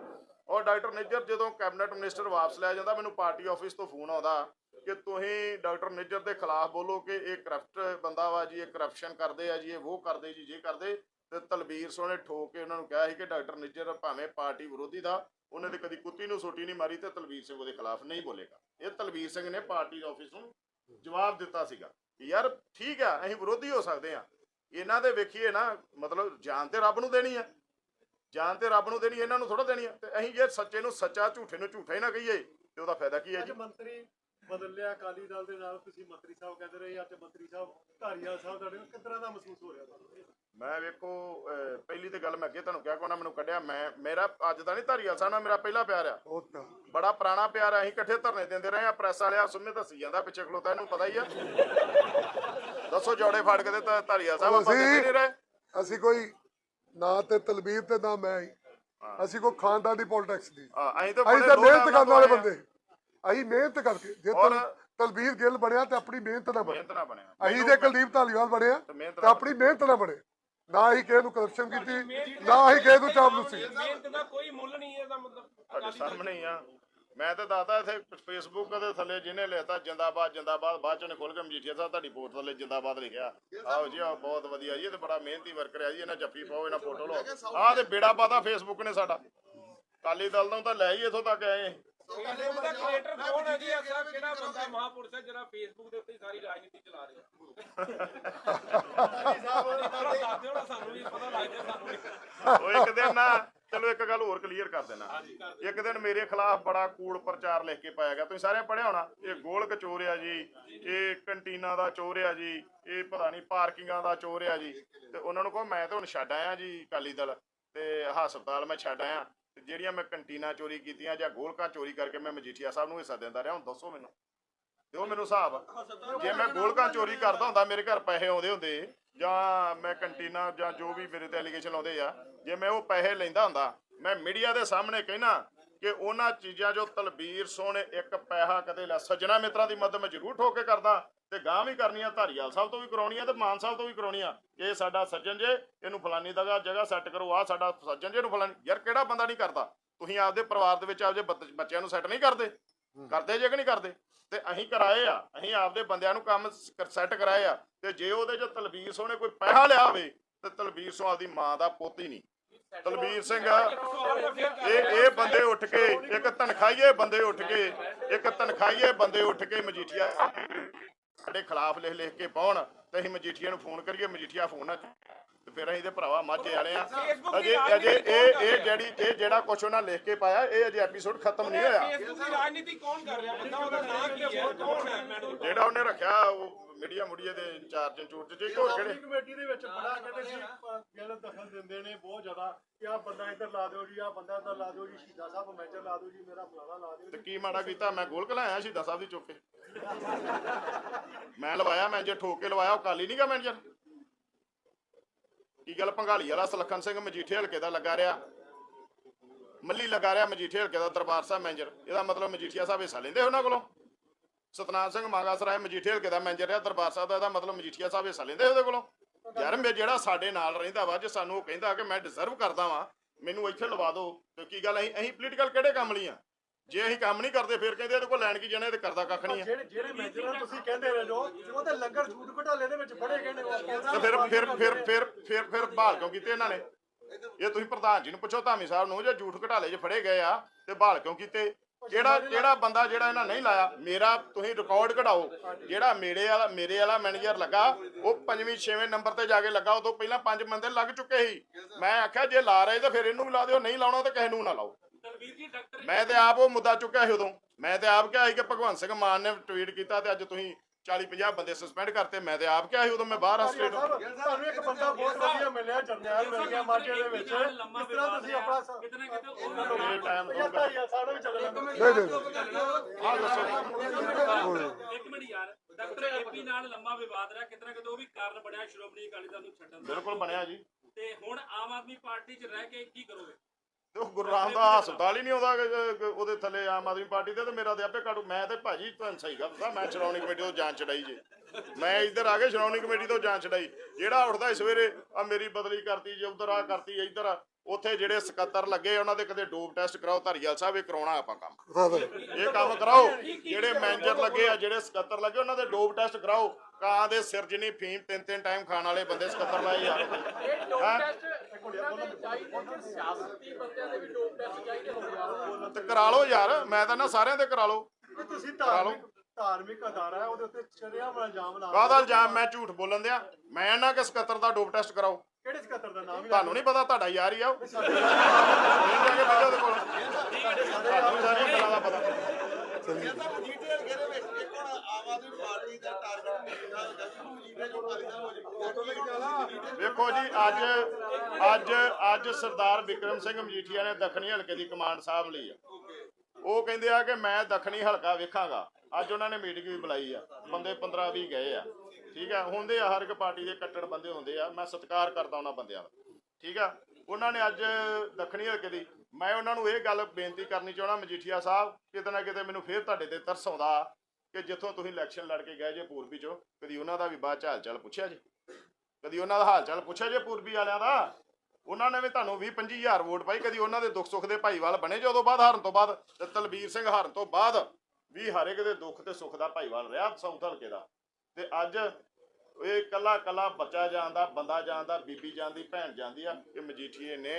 B: ਔਰ ਡਾਕਟਰ ਨਿੱਜਰ ਜਦੋਂ ਕੈਬਨਿਟ ਮਿਨਿਸਟਰ ਵਾਪਸ ਲੈ ਜਾਂਦਾ, ਮੈਨੂੰ ਪਾਰਟੀ ਆਫਿਸ ਤੋਂ ਫੋਨ ਆਉਂਦਾ। ਕਿ ਤੁਸੀਂ ਡਾਕਟਰ ਨਿੱਜਰ ਦੇ ਖਿਲਾਫ ਬੋਲੋ ਕਿ ਇਹ ਕਰਪਟ ਬੰਦਾ ਵਾ ਜੀ, ਇਹ ਕਰਪਸ਼ਨ ਕਰਦੇ ਆ ਜੀ, ਇਹ ਉਹ ਕਰਦੇ ਜੀ, ਜੇ ਕਰਦੇ, ਤੇ ਤਲਬੀਰ ਸੋਨੇ ਠੋਕ ਕੇ ਉਹਨਾਂ ਨੂੰ ਕਿਹਾ ਸੀ ਕਿ ਡਾਕਟਰ ਨਿੱਜਰ ਭਾਵੇਂ ਪਾਰਟੀ ਵਿਰੋਧੀ ਦਾ, ਉਹਨੇ ਤੇ ਕਦੀ ਕੁੱਤੀ ਨੂੰ ਸੋਟੀ ਨਹੀਂ ਮਾਰੀ ਤੇ ਤਲਬੀਰ ਸਿੰਘ ਉਹਦੇ ਖਿਲਾਫ ਨਹੀਂ ਬੋਲੇਗਾ। ਇਹ ਤਲਬੀਰ ਸਿੰਘ ਨੇ ਪਾਰਟੀ ਆਫਿਸ ਨੂੰ ਜਵਾਬ ਦਿੱਤਾ ਸੀਗਾ ਯਾਰ ਠੀਕ ਆ, ਅਸੀਂ ਵਿਰੋਧੀ ਹੋ ਸਕਦੇ ਆ। ਇਹਨਾਂ ਦੇ ਵੇਖੀਏ ਨਾ, ਮਤਲਬ ਜਾਨ ਤੇ ਰੱਬ ਨੂੰ ਦੇਣੀ ਆ। ਜਾਨ ਤੇ ਰੱਬ ਨੂੰ ਦੇਣੀ, ਇਹਨਾਂ ਨੂੰ ਥੋੜਾ ਦੇਣੀ ਆ। ਤੇ ਅਸੀਂ ਜੇ ਸੱਚੇ ਨੂੰ ਸੱਚਾ, ਝੂਠੇ ਨੂੰ ਝੂਠਾ ਹੀ ਨਾ ਕਹੀਏ, ਤੇ ਉਹਦਾ ਫਾਇਦਾ ਕੀ ਹੈ ਜੀ?
D: ਮੰਤਰੀ ਬਦਲ ਲਿਆ ਅਕਾਲੀ ਦਲ ਦੇ ਨਾਲ ਤੁਸੀਂ ਮੰਤਰੀ ਸਾਹਿਬ ਕਹਿੰਦੇ ਰਹੇ ਅੱਜ ਮੰਤਰੀ ਸਾਹਿਬ ਧਾਰੀਵਾਲ ਸਾਹਿਬ ਤੁਹਾਡੇ ਨੂੰ ਤਰ੍ਹਾਂ ਦਾ ਮਹਿਸੂਸ ਹੋ ਰਿਹਾ ਤੁਹਾਨੂੰ?
B: ਮੈਂ ਵੇਖੋ ਪਹਿਲੀ ਤੇ ਗੱਲ ਮੈਂ ਅੱਗੇ ਤੁਹਾਨੂੰ ਕਿਹਾ ਕਿ ਉਹਨਾਂ ਮੈਨੂੰ ਕੱਢਿਆ ਮੈਂ ਮੇਰਾ ਅੱਜ ਦਾ ਨਹੀਂ ਧਾਰੀਵਾਲ ਸਾਹਿਬ ਨਾਲ ਮੇਰਾ ਪਹਿਲਾ ਪਿਆਰ ਆ। ਬੜਾ ਪੁਰਾਣਾ ਪਿਆਰ ਆ ਅਸੀਂ ਇਕੱਠੇ ਧਰਨੇ ਦਿੰਦੇ ਰਹੇ ਆ ਪ੍ਰੈਸ ਵਾਲਿਆ ਸੁਣਨੇ ਦੱਸੀ ਜਾਂਦਾ ਪਿੱਛੇ ਖਲੋਤਾ ਇਹਨੂੰ ਪਤਾ ਹੀ ਆ। ਦੱਸੋ ਜੋੜੇ ਫਾੜ ਕੇ ਤੇ ਧਾਰੀਵਾਲ ਸਾਹਿਬ ਆਪਾਂ ਨਹੀਂ ਰਹੇ।
A: ਅਸੀਂ ਕੋਈ ਨਾ ਤੇ ਤਲਬੀਰ ਤੇ ਨਾ ਮੈਂ ਅਸੀਂ ਕੋਈ ਖਾਨਦਾਨੀ ਪੋਲਿਟਿਕਸ ਦੀ।
B: ਹਾਂ, ਅਸੀਂ ਤਾਂ
A: ਮਿਹਨਤ ਕਰਨ ਵਾਲੇ। ਬੰਦੇ। ਅਸੀਂ ਮਿਹਨਤ ਕਰਕੇ ਜੇ
B: ਔਰ-
A: ਤਲ- ਤਲਬੀਰ ਗਿੱਲ ਬਣਿਆ ਤੇ ਆਪਣੀ ਮਿਹਨਤ ਨਾਲ ਬਣਿਆ।
B: ਮਿਹਨਤ ਨਾਲ ਬਣਿਆ।
A: ਅਸੀਂ ਜੇ ਕੁਲਦੀਪ ਧਾਲੀਵਾਲ ਬਣਿਆ
B: ਤੇ ਮਿਹਨਤ
A: ਤੇ
B: ਨਾਲ
A: ਆਪਣੀ ਮਿਹਨਤ ਨਾਲ ਬਣੇ ਨਾ ਹੀ ਕਿਸੇ ਨੂੰ ਕਰਪਸ਼ਨ ਕੀਤੀ ਨਾ ਹੀ ਕਿਸੇ ਨੂੰ ਚਾਪਲੂਸੀ
H: ਮਿਹਨਤ ਦਾ ਕੋਈ ਮੁੱਲ ਨਹੀਂ ਹੈ ਇਹਦਾ ਮਤਲਬ।
B: ਤੁਹਾਡੇ ਸਾਹਮਣੇ ਹੀ ਆ। ਮੈਂ ਤਾਂ ਦੱਸਦਾ ਇੱਥੇ ਫੇਸਬੁੱਕ ਦੇ ਥੱਲੇ ਜਿਹਨੇ ਲਿਖਤਾ ਜਿੰਦਾਬਾਦ ਜਿੰਦਾਬਾਦ ਬਾਅਦ ਚ ਨੇ ਖੋਲ ਕੇ ਮਜੀਠੀਆ ਸਾਹਿਬ ਤੁਹਾਡੀ ਪੋਸਟ ਥੱਲੇ ਜਿੰਦਾਬਾਦ ਲਿਖਿਆ। ਆਓ ਜੀ ਆਓ ਬਹੁਤ ਵਧੀਆ ਜੀ ਇਹ ਤਾਂ ਬੜਾ ਮਿਹਨਤੀ ਵਰਕਰ ਆ ਜੀ ਇਹਨਾਂ ਜੱਫੀ ਪਾਓ ਇਹਨਾਂ ਫੋਟੋ ਲਓ। ਆਹ ਤੇ ਬੇੜਾ ਪਾਤਾ ਫੇਸਬੁੱਕ ਨੇ ਸਾਡਾ। ਕਾਲੀ ਦਲ ਨੂੰ ਤਾਂ ਲੈ ਹੀ ਇੱਥੋਂ ਤੱਕ ਆਏ।
H: ਫੇਸਬੁੱਕ ਦਾ ਕ੍ਰੀਏਟਰ ਕੌਣ ਹੈ ਜੀ? ਐਸਾ ਕਿਹੜਾ ਬੰਦਾ ਮਹਾਪੁਰਸ਼ ਹੈ ਜਿਹੜਾ ਫੇਸਬੁੱਕ ਦੇ ਉੱਤੇ ਹੀ ਸਾਰੀ ਰਾਜਨੀਤੀ ਚਲਾ ਰਿਹਾ? (laughs) ਦੱਸ ਦਿਓ ਨਾ ਸਾਨੂੰ ਵੀ ਪਤਾ ਲੱਗ ਜਾਏ ਸਾਨੂੰ ਵੀ।
B: ਉਹ ਇੱਕ ਦਿਨ ਨਾ ਚਲੋ ਇੱਕ ਗੱਲ ਹੋਰ ਕਲੀਅਰ ਕਰ ਦੇਣਾ। ਇੱਕ ਦਿਨ ਮੇਰੇ ਖਿਲਾਫ ਬੜਾ ਕੂੜ ਪ੍ਰਚਾਰ ਲਿਖ ਕੇ ਪਾਇਆ ਗਿਆ। ਤੁਸੀਂ ਸਾਰੇ ਪੜਿਆ ਹੋਣਾ? ਇਹ ਗੋਲ ਕਚੋਰਿਆ ਜੀ ਇਹ ਕੰਟੀਨਾ ਦਾ ਚੋਰਿਆ ਜੀ ਇਹ ਪਤਾ ਨਹੀਂ ਪਾਰਕਿੰਗਾਂ ਦਾ ਚੋਰਿਆ ਜੀ। ਤੇ ਉਹਨਾਂ ਨੂੰ ਕਹੋ ਮੈਂ ਤਾਂ ਹੁਣ ਛੱਡ ਆਇਆ ਜੀ ਅਕਾਲੀ ਦਲ। ਤੇ ਹਸਪਤਾਲ ਮੈਂ ਛੱਡ ਆਇਆ। ਤੇ ਜਿਹੜੀਆਂ ਮੈਂ ਕੰਟੀਨਾ ਚੋਰੀ ਕੀਤੀਆਂ ਜਾਂ ਗੋਲਕਾਂ ਚੋਰੀ ਕਰਕੇ ਮੈਂ ਮਜੀਠੀਆ ਸਾਹਿਬ ਨੂੰ ਹਿੱਸਾ ਦਿੰਦਾ ਰਿਹਾ, ਹੁਣ ਦੱਸੋ ਮੈਨੂੰ। ਦਿਓ ਮੈਨੂੰ ਹਿਸਾਬ। ਜੇ ਮੈਂ ਗੋਲਕਾਂ ਚੋਰੀ ਕਰਦਾ ਹੁੰਦਾ, ਮੇਰੇ ਘਰ ਪੈਸੇ ਆਉਂਦੇ ਹੁੰਦੇ, ਜਾਂ ਮੈਂ ਕੰਟੀਨਾ ਜਾਂ ਜੋ ਵੀ ਮੇਰੇ ਤੇ ਐਲੀਗੇਸ਼ਨ ਆਉਂਦੇ ਆ, ਜੇ ਮੈਂ ਉਹ ਪੈਸੇ ਲੈਂਦਾ ਹੁੰਦਾ, ਮੈਂ ਮੀਡੀਆ ਦੇ ਸਾਹਮਣੇ ਕਹਿਣਾ ਕਿ ਉਹਨਾਂ ਚੀਜ਼ਾਂ ਜੋ ਤਲਬੀਰ ਸੋਹਣੇ ਇੱਕ ਪੈਸਾ ਕਦੇ ਲੈ ਸੱਜਣਾ ਮਿੱਤਰਾਂ ਦੀ ਮਦਦ ਮੈਂ ਜ਼ਰੂਰ ਠੋਕ ਕੇ ਕਰਦਾ ਤੇ ਗਾਂ ਵੀ ਕਰਨੀਆਂ, ਧਾਰੀਵਾਲ ਸਾਹਿਬ ਤੋਂ ਵੀ ਕਰਾਉਣੀਆਂ ਤੇ ਮਾਨ ਸਾਹਿਬ ਤੋਂ ਵੀ ਕਰਾਉਣੀਆਂ। ਇਹ ਸਾਡਾ ਸੱਜਣ ਜੇ, ਇਹਨੂੰ ਫਲਾਨੀ ਦਗਾ ਜਗ੍ਹਾ ਸੈੱਟ ਕਰੋ ਆ ਸਾਡਾ ਸੱਜਣ ਜੇ ਨੂੰ ਫਲਾਨੀ, ਯਾਰ ਕਿਹੜਾ ਬੰਦਾ ਨਹੀਂ ਕਰਦਾ? ਤੁਸੀਂ ਆਪਦੇ ਪਰਿਵਾਰ ਦੇ ਵਿੱਚ ਆਪਦੇ ਬੱਚ- ਬੱਚਿਆਂ ਨੂੰ ਸੈੱਟ ਨਹੀਂ ਕਰਦੇ। ਕਰਦੇ ਜੇ ਕਿ ਨਹੀਂ ਕਰਦੇ? ਤੇ ਅਸੀਂ ਕਰਾਏ ਆ, ਅਸੀਂ ਆਪਦੇ ਬੰਦਿਆਂ ਨੂੰ ਕੰਮ ਸੈੱਟ ਕਰਾਏ ਆ। ਤੇ ਜੇ ਉਹਦੇ ਚ ਤਲਬੀਰ ਸੋਹਣੇ ਕੋਈ ਪੈਸਾ ਲਿਆ ਹੋਵੇ, ਤੇ ਤਲਬੀਰ ਸੋਹ ਆਪਦੀ ਮਾਂ ਦਾ ਪੁੱਤ ਹੀ ਨਹੀਂ। ਤਲਬੀਰ ਸਿੰਘ ਇਹ ਇਹ ਬੰਦੇ ਉੱਠ ਕੇ ਇੱਕ ਤਨਖਾਹੀਏ ਬੰਦੇ ਉੱਠ ਕੇ ਇੱਕ ਤਨਖਾਹੀਏ ਬੰਦੇ ਉੱਠ ਕੇ ਮਜੀਠੀਆ ਸਾਡੇ ਖਿਲਾਫ ਲਿਖ ਲਿਖ ਕੇ ਪਾਉਣ ਤੇ ਅਸੀਂ ਮਜੀਠੀਆ ਨੂੰ ਫੋਨ ਕਰੀਏ ਮਜੀਠੀਆ ਫੋਨ ਨਾ। ਤੇ ਫਿਰ ਅਸੀਂ ਤੇ ਭਰਾਵਾ ਮਾਝੇ ਵਾਲੇ ਆ। ਅਜੇ ਅਜੇ ਇਹ ਇਹ ਜਿਹੜੀ ਇਹ ਜਿਹੜਾ ਕੁਛ ਉਹਨਾਂ ਲਿਖ ਕੇ ਪਾਇਆ ਇਹ ਅਜੇ ਐਪੀਸੋਡ ਖਤਮ ਨਹੀਂ ਹੋਇਆ।
H: ਫੇਸਬੁੱਕ ਦੀ ਰਾਜਨੀਤੀ ਕੌਣ ਕਰ ਰਿਹਾ? ਬੰਦਾ ਉਹਦਾ ਨਾਂ ਕੀ ਹੈ? ਕੌਣ ਹੈ? ਮੈਡਮ
B: ਜਿਹੜਾ ਉਹਨੇ ਰੱਖਿਆ ਉਹ ਮੀਡੀਆ ਮੁੜੀਏ ਦੇ ਇੰਚਾਰਜ ਇੰਚੂਰਜ ਜੇ ਹੋਰ ਕਿਹੜੇ
D: ਕਮੇਟੀ ਦੇ ਵਿੱਚ ਬੜਾ ਕਹਿੰਦੇ ਸੀ ਗੱਲ ਦਖਲ ਦਿੰਦੇ ਨੇ ਬਹੁਤ ਜ਼ਿਆਦਾ ਕਿ ਆਹ ਬੰਦਾ ਇੱਧਰ ਲਾ ਦਿਓ ਜੀ ਆਹ ਬੰਦਾ ਇੱਧਰ ਲਾ ਦਿਓ ਜੀ ਸ਼ਹੀਦਾਂ ਸਾਹਿਬ ਮੈਨੇਜਰ ਲਾ ਦਿਓ ਜੀ ਮੇਰਾ ਫਲਾਣਾ ਲਾ ਦਿਓ
B: ਤੇ ਕੀ ਮਾੜਾ ਕੀਤਾ? ਮੈਂ ਗੋਲਕ ਲਾਇਆ ਸ਼ਹੀਦਾਂ ਸਾਹਿਬ ਦੀ ਚੁੱਕ। ਕੇ ਮੈਂ ਲਵਾਇਆ ਮੈਂ ਜੇ ਠੋਕ ਕੇ ਲਵਾਇਆ ਉਹ ਕਾਲੀ ਨਹੀਂਗਾ ਮੈਨੇਜਰ। ਕੀ ਗੱਲ? ਭੰਗਾਲੀ ਵਾਲਾ ਸਲੱਖਣ ਸਿੰਘ ਮਜੀਠੇ ਹਲਕੇ ਦਾ ਲੱਗਾ ਰਿਹਾ। ਮੱਲੀ ਲੱਗਾ ਰਿਹਾ ਮਜੀਠੇ ਹਲਕੇ ਦਾ ਦਰਬਾਰ ਸਾਹਿਬ ਮੈਨੇਜਰ। ਇਹਦਾ ਮਤਲਬ ਮਜੀਠੀਆ ਸਾਹਿਬ ਹਿੱਸਾ ਲੈਂਦੇ ਉਹਨਾਂ ਕੋਲੋਂ? ਸਤਨਾਮ ਸਿੰਘ ਮਾਗਾ ਸਰਾਏ ਮਜੀਠੇ ਹਲਕੇ ਦਾ ਮੈਨੇਜਰ ਰਿਹਾ ਦਰਬਾਰ ਸਾਹਿਬ ਦਾ ਇਹਦਾ ਮਤਲਬ ਮਜੀਠੀਆ ਸਾਹਿਬ ਹਿੱਸਾ ਲੈਂਦੇ ਉਹਦੇ ਕੋਲੋਂ। ਯਾਰ ਮੈਂ ਜਿਹੜਾ ਸਾਡੇ ਨਾਲ ਰਹਿੰਦਾ ਵਾ ਜੇ ਸਾਨੂੰ ਉਹ ਕਹਿੰਦਾ ਕਿ ਮੈਂ ਡਿਜ਼ਰਵ ਕਰਦਾ ਵਾਂ ਮੈਨੂੰ ਇੱਥੇ ਲਵਾ ਦਿਓ। ਤੇ ਕੀ ਗੱਲ ਅਸੀਂ ਅਸੀਂ ਪੋਲੀਟੀਕਲ ਕਿਹੜੇ ਕੰਮ ਲਈ ਆ? ਜੇ ਅਸੀਂ ਕੰਮ ਨਹੀਂ ਕਰਦੇ ਫਿਰ ਕਹਿੰਦੇ ਇਹਦੇ ਕੋਲ ਲੈਣ ਕੀ ਜਾਣਾ ਇਹ ਤੇ ਕਰਦਾ ਕੱਖ ਨਹੀਂ ਆ।
D: ਜਿਹੜੇ ਜਿਹੜੇ ਮੈਨੇਜਰਾਂ ਤੁਸੀਂ ਕਹਿੰਦੇ ਰਹੇ ਜੋ ਉਹਦੇ ਲੰਗਰ ਛੂਟ ਘਟਾਲੇ ਦੇ ਵਿੱਚ ਫੜੇ ਗਏ ਨੇ ਉਹ
B: ਤੇ ਫਿਰ ਫਿਰ ਫਿਰ ਫਿਰ ਫਿਰ ਫਿਰ ਬਹਾਲ ਕਿਉਂ ਕੀਤੇ ਇਹਨਾਂ ਨੇ? ਇਹ ਤੁਸੀਂ ਪ੍ਰਧਾਨ ਜੀ ਨੂੰ ਪੁੱਛੋ ਧਾਮੀ ਸਾਹਿਬ ਨੂੰ ਜੇ ਝੂਠ ਘਟਾਲੇ 'ਚ ਫੜੇ ਗਏ ਆ ਤੇ ਬਹਾਲ ਕਿਉਂ ਕੀਤੇ? ਕਿਹੜਾ ਕਿਹੜਾ ਬੰਦਾ ਜਿਹੜਾ ਇਹਨਾਂ ਨਹੀਂ ਲਾਇਆ ਮੇਰਾ ਤੁਸੀਂ ਰਿਕਾਰਡ ਕਢਾਓ। ਜਿਹੜਾ ਮੇਰੇ ਵਾਲਾ ਮੇਰੇ ਵਾਲਾ ਮੈਨੇਜਰ ਲੱਗਾ ਉਹ ਪੰਜਵੀਂ ਛੇਵੇਂ ਨੰਬਰ ਤੇ ਜਾ ਕੇ ਲੱਗਾ ਉਦੋਂ ਪਹਿਲਾਂ ਪੰਜ ਬੰਦੇ ਲੱਗ ਚੁੱਕੇ ਸੀ। ਮੈਂ ਆਖਿਆ ਜੇ ਲਾ ਰਹੇ ਤਾਂ ਫਿਰ ਇਹਨੂੰ ਵੀ ਲਾ ਦਿਓ ਨਹੀਂ ਲਾਉਣਾ ਤਾਂ ਕਿਸੇ ਨੂੰ ਨਾ ਲਾਓ। ਮੈਂ ਤੇ ਆਪ ਉਹ ਮੁੱਦਾ ਚੁੱਕਿਆ ਸੀ ਉਦੋਂ। ਮੈਂ ਤੇ ਆਪ ਕਿਹਾ ਸੀ ਕਿ ਭਗਵੰਤ ਸਿੰਘ ਮਾਨ ਨੇ ਟਵੀਟ ਕੀਤਾ ਤੇ ਅੱਜ ਤੁਸੀਂ 40 50 ਬੰਦੇ ਸਸਪੈਂਡ ਕਰਤੇ ਮੈਂ ਤੇ ਆਪ ਕਿਹਾ ਸੀ ਉਦੋਂ ਮੈਂ ਬਾਹਰ ਆ ਸਟੇਟ
D: ਸਾਨੂੰ ਇੱਕ ਬੰਦਾ ਬਹੁਤ ਵਧੀਆ ਮਿਲਿਆ ਜਰਨੈਲ ਮਿਲ ਗਿਆ ਮਾਝੇ ਦੇ ਵਿੱਚ। ਇਸ ਤਰ੍ਹਾਂ ਤੁਸੀਂ ਆਪਣਾ
E: ਕਿਤੇ ਨਾ ਕਿਤੇ ਉਹ
B: ਟਾਈਮ
D: ਯਾਰ ਢਾਈ ਸਾਲ ਵੀ ਚੱਲਣਾ
A: ਨਹੀਂ ਨਹੀਂ
B: ਆ ਦੱਸੋ।
E: ਇੱਕ ਮਿੰਟ ਯਾਰ। ਡਾਕਟਰ ਏਪੀ ਨਾਲ ਲੰਮਾ ਵਿਵਾਦ ਰਿਹਾ ਕਿਤੇ ਨਾ ਕਿਤੇ ਉਹ ਵੀ ਕਾਰਨ ਬਣਿਆ ਸ਼੍ਰੋਮਣੀ ਅਕਾਲੀ ਦਲ ਨੂੰ ਛੱਡਣ ਦਾ।
B: ਬਿਲਕੁਲ ਬਣਿਆ ਜੀ।
E: ਤੇ ਹੁਣ ਆਮ ਆਦਮੀ ਪਾਰਟੀ 'ਚ ਰਹਿ ਕੇ ਕੀ ਕਰੋਗੇ?
B: ਤੇ ਉਹ ਗੁਰੂ ਰਾਮਦਾਸ ਹਸਪਤਾਲ ਹੀ ਨਹੀਂ ਆਉਂਦਾ ਕਿ- ਕਿ- ਕਿ ਉਹਦੇ ਥੱਲੇ ਆਮ ਆਦਮੀ ਪਾਰਟੀ ਦੇ ਤੇ ਮੇਰਾ ਤੇ ਆਪੇ ਕਾਟੂ। ਮੈਂ ਤੇ ਭਾਜੀ ਤੁਹਾਨੂੰ ਸਹੀ ਗੱਲ ਦੱਸਾਂ ਮੈਂ ਸ਼੍ਰੋਮਣੀ ਕਮੇਟੀ ਤੋਂ ਜਾਂਚ ਛਡਾਈ ਜੇ। ਮੈਂ ਇੱਧਰ ਆ ਕੇ ਸ਼੍ਰੋਮਣੀ ਕਮੇਟੀ ਤੋਂ ਜਾਂਚ ਛਡਾਈ ਜਿਹੜਾ ਉੱਠਦਾ ਸੀ ਸਵੇਰੇ ਆ ਮੇਰੀ ਬਦਲੀ ਕਰਤੀ ਜੇ ਉਧਰ ਆ ਕਰਤੀ ਇੱਧਰ ਆ ਉੱਥੇ ਜਿਹੜੇ ਸਕੱਤਰ ਲੱਗੇ ਉਹਨਾਂ ਦੇ ਕਦੇ ਡੋਪ ਟੈਸਟ ਕਰਾਓ ਧਾਰੀਵਾਲ ਸਾਹਿਬ ਇਹ ਕਰਾਉਣਾ ਆਪਾਂ ਕੰਮ। ਇਹ ਕੰਮ ਕਰਾਓ। ਜਿਹੜੇ ਮੈਨੇਜਰ ਲੱਗੇ ਆ ਜਿਹੜੇ ਸਕੱਤਰ ਲੱਗੇ ਉਹਨਾਂ ਦੇ ਡੋਪ ਟੈਸਟ ਕਰਾਓ। ਕਾਂ ਦੇ ਸਿਰ ਜਿੰਨੀ ਫੀਮ ਤਿੰਨ ਤਿੰਨ ਟਾਈਮ ਖਾਣ ਵਾਲੇ ਬੰਦੇ ਸਕੱਤਰ ਲਾਏ ਯਾਰ
E: ਇਹ ਡੋਪ
B: ਹੈਂ?
E: ਟੈਸਟ
B: ਤੇ ਕਰਾ ਲਓ ਯਾਰ ਮੈਂ ਤਾਂ ਨਾ ਸਾਰਿਆਂ ਦੇ ਕਰਾ ਲਓ।
D: ਤੁਸੀਂ। ਧਾਰਮਿਕ ਧਾਰਮਿਕ ਅਦਾਰਾ ਹੈ ਉਹਦੇ ਉੱਤੇ ਚੜਿਆ ਵਾਲਾ ਇਲਜ਼ਾਮ ਲਾ
B: ਕਾਹਦਾ ਇਲਜ਼ਾਮ ਮੈਂ ਝੂਠ ਬੋਲਣ ਦਿਆਂ। ਮੈਂ ਨਾ ਕਿ ਸਕੱਤਰ ਦਾ ਡੋਪ ਟੈਸਟ ਕਰਾਓ।
D: ਕਿਹੜੇ ਸਕੱਤਰ ਦਾ ਨਾਮ? ਹੀ
B: ਤੁਹਾਨੂੰ ਨਹੀਂ ਪਤਾ ਤੁਹਾਡਾ ਯਾਰ ਹੀ ਆ ਉਹ। ਨਹੀਂ ਜਾ ਕੇ ਬੈਠੋ ਉਹਦੇ ਕੋਲ। ਤੁਹਾਨੂੰ ਸਾਰੀਆਂ ਗੱਲਾਂ ਦਾ ਪਤਾ।
C: ਇਹ ਤਾਂ ਮਜੀਠੇ ਹਲਕੇ ਦੇ ਵਿੱਚ ਇੱਕ ਹੁਣ ਆਮ ਆਦਮੀ ਪਾਰਟੀ ਦਾ ਟਾਰਗੇਟ
B: ਵੇਖੋ ਜੀ, ਅੱਜ ਅੱਜ ਅੱਜ ਸਰਦਾਰ ਵਿਕਰਮ ਸਿੰਘ ਮਜੀਠੀਆ ਨੇ ਦੱਖਣੀ ਹਲਕੇ ਦੀ ਕਮਾਂਡ ਸਾਹਿਬ ਲਈ ਆ। ਉਹ ਕਹਿੰਦੇ ਆ ਕਿ ਮੈਂ ਦੱਖਣੀ ਹਲਕਾ ਵੇਖਾਂਗਾ। ਅੱਜ ਉਹਨਾਂ ਨੇ ਮੀਟਿੰਗ ਵੀ ਬੁਲਾਈ ਆ। ਬੰਦੇ 15 20 ਗਏ ਆ। ਠੀਕ ਆ? ਹੁੰਦੇ ਆ, ਹਰ ਇੱਕ ਪਾਰਟੀ ਦੇ ਕੱਟੜ ਬੰਦੇ ਹੁੰਦੇ ਆ। ਮੈਂ ਸਤਿਕਾਰ ਕਰਦਾ ਉਹਨਾਂ ਬੰਦਿਆਂ ਦਾ। ਠੀਕ ਆ? ਉਹਨਾਂ ਨੇ ਅੱਜ ਦੱਖਣੀ ਹਲਕੇ ਦੀ, ਮੈਂ ਉਹਨਾਂ ਨੂੰ ਇਹ ਗੱਲ ਬੇਨਤੀ ਕਰਨੀ ਚਾਹਣਾ ਮਜੀਠੀਆ ਸਾਹਿਬ, ਕਿਤੇ ਨਾ ਕਿਤੇ ਮੈਨੂੰ ਫੇਰ ਤੁਹਾਡੇ ਤੇ ਤਰਸ ਆਉਂਦਾ। ਕਿ ਜਿੱਥੋਂ ਤੁਸੀਂ ਇਲੈਕਸ਼ਨ ਲੜ ਕੇ ਗਏ ਜੇ ਪੂਰਬੀ ਚੋਂ, ਕਦੀ ਉਹਨਾਂ ਦਾ ਵੀ ਬਾਅਦ ਚ ਹਾਲ ਚਾਲ ਪੁੱਛਿਆ ਜੀ? ਕਦੀ ਉਹਨਾਂ ਦਾ ਹਾਲ ਚਾਲ ਪੁੱਛਿਆ ਜੇ ਪੂਰਬੀ ਵਾਲਿਆਂ ਦਾ? ਉਹਨਾਂ ਨੇ ਵੀ ਤੁਹਾਨੂੰ 20 25000 ਵੋਟ ਪਾਈ, ਕਦੀ ਉਹਨਾਂ ਦੇ ਦੁੱਖ ਸੁੱਖ ਦੇ ਭਾਈਵਾਲ ਬਣੇ ਜਦੋਂ ਬਾਅਦ, ਹਾਰਨ ਤੋਂ ਬਾਅਦ? ਤੇ ਤਲਬੀਰ ਸਿੰਘ ਹਾਰਨ ਤੋਂ ਬਾਅਦ ਵੀ ਹਰ ਇੱਕ ਦੇ ਦੁੱਖ ਤੇ ਸੁੱਖ ਦਾ ਭਾਈਵਾਲ ਰਿਹਾ ਸਾਊਥ ਹਲਕੇ ਦਾ। ਤੇ ਅੱਜ ਇਹ ਕੱਲਾ ਕੱਲਾ ਬੱਚਾ ਜਾਂਦਾ ਬੰਦਾ ਜਾਂਦਾ ਬੀਬੀ ਜਾਂਦੀ ਭੈਣ ਜਾਂਦੀ ਆ ਕਿ ਮਜੀਠੀਏ ਨੇ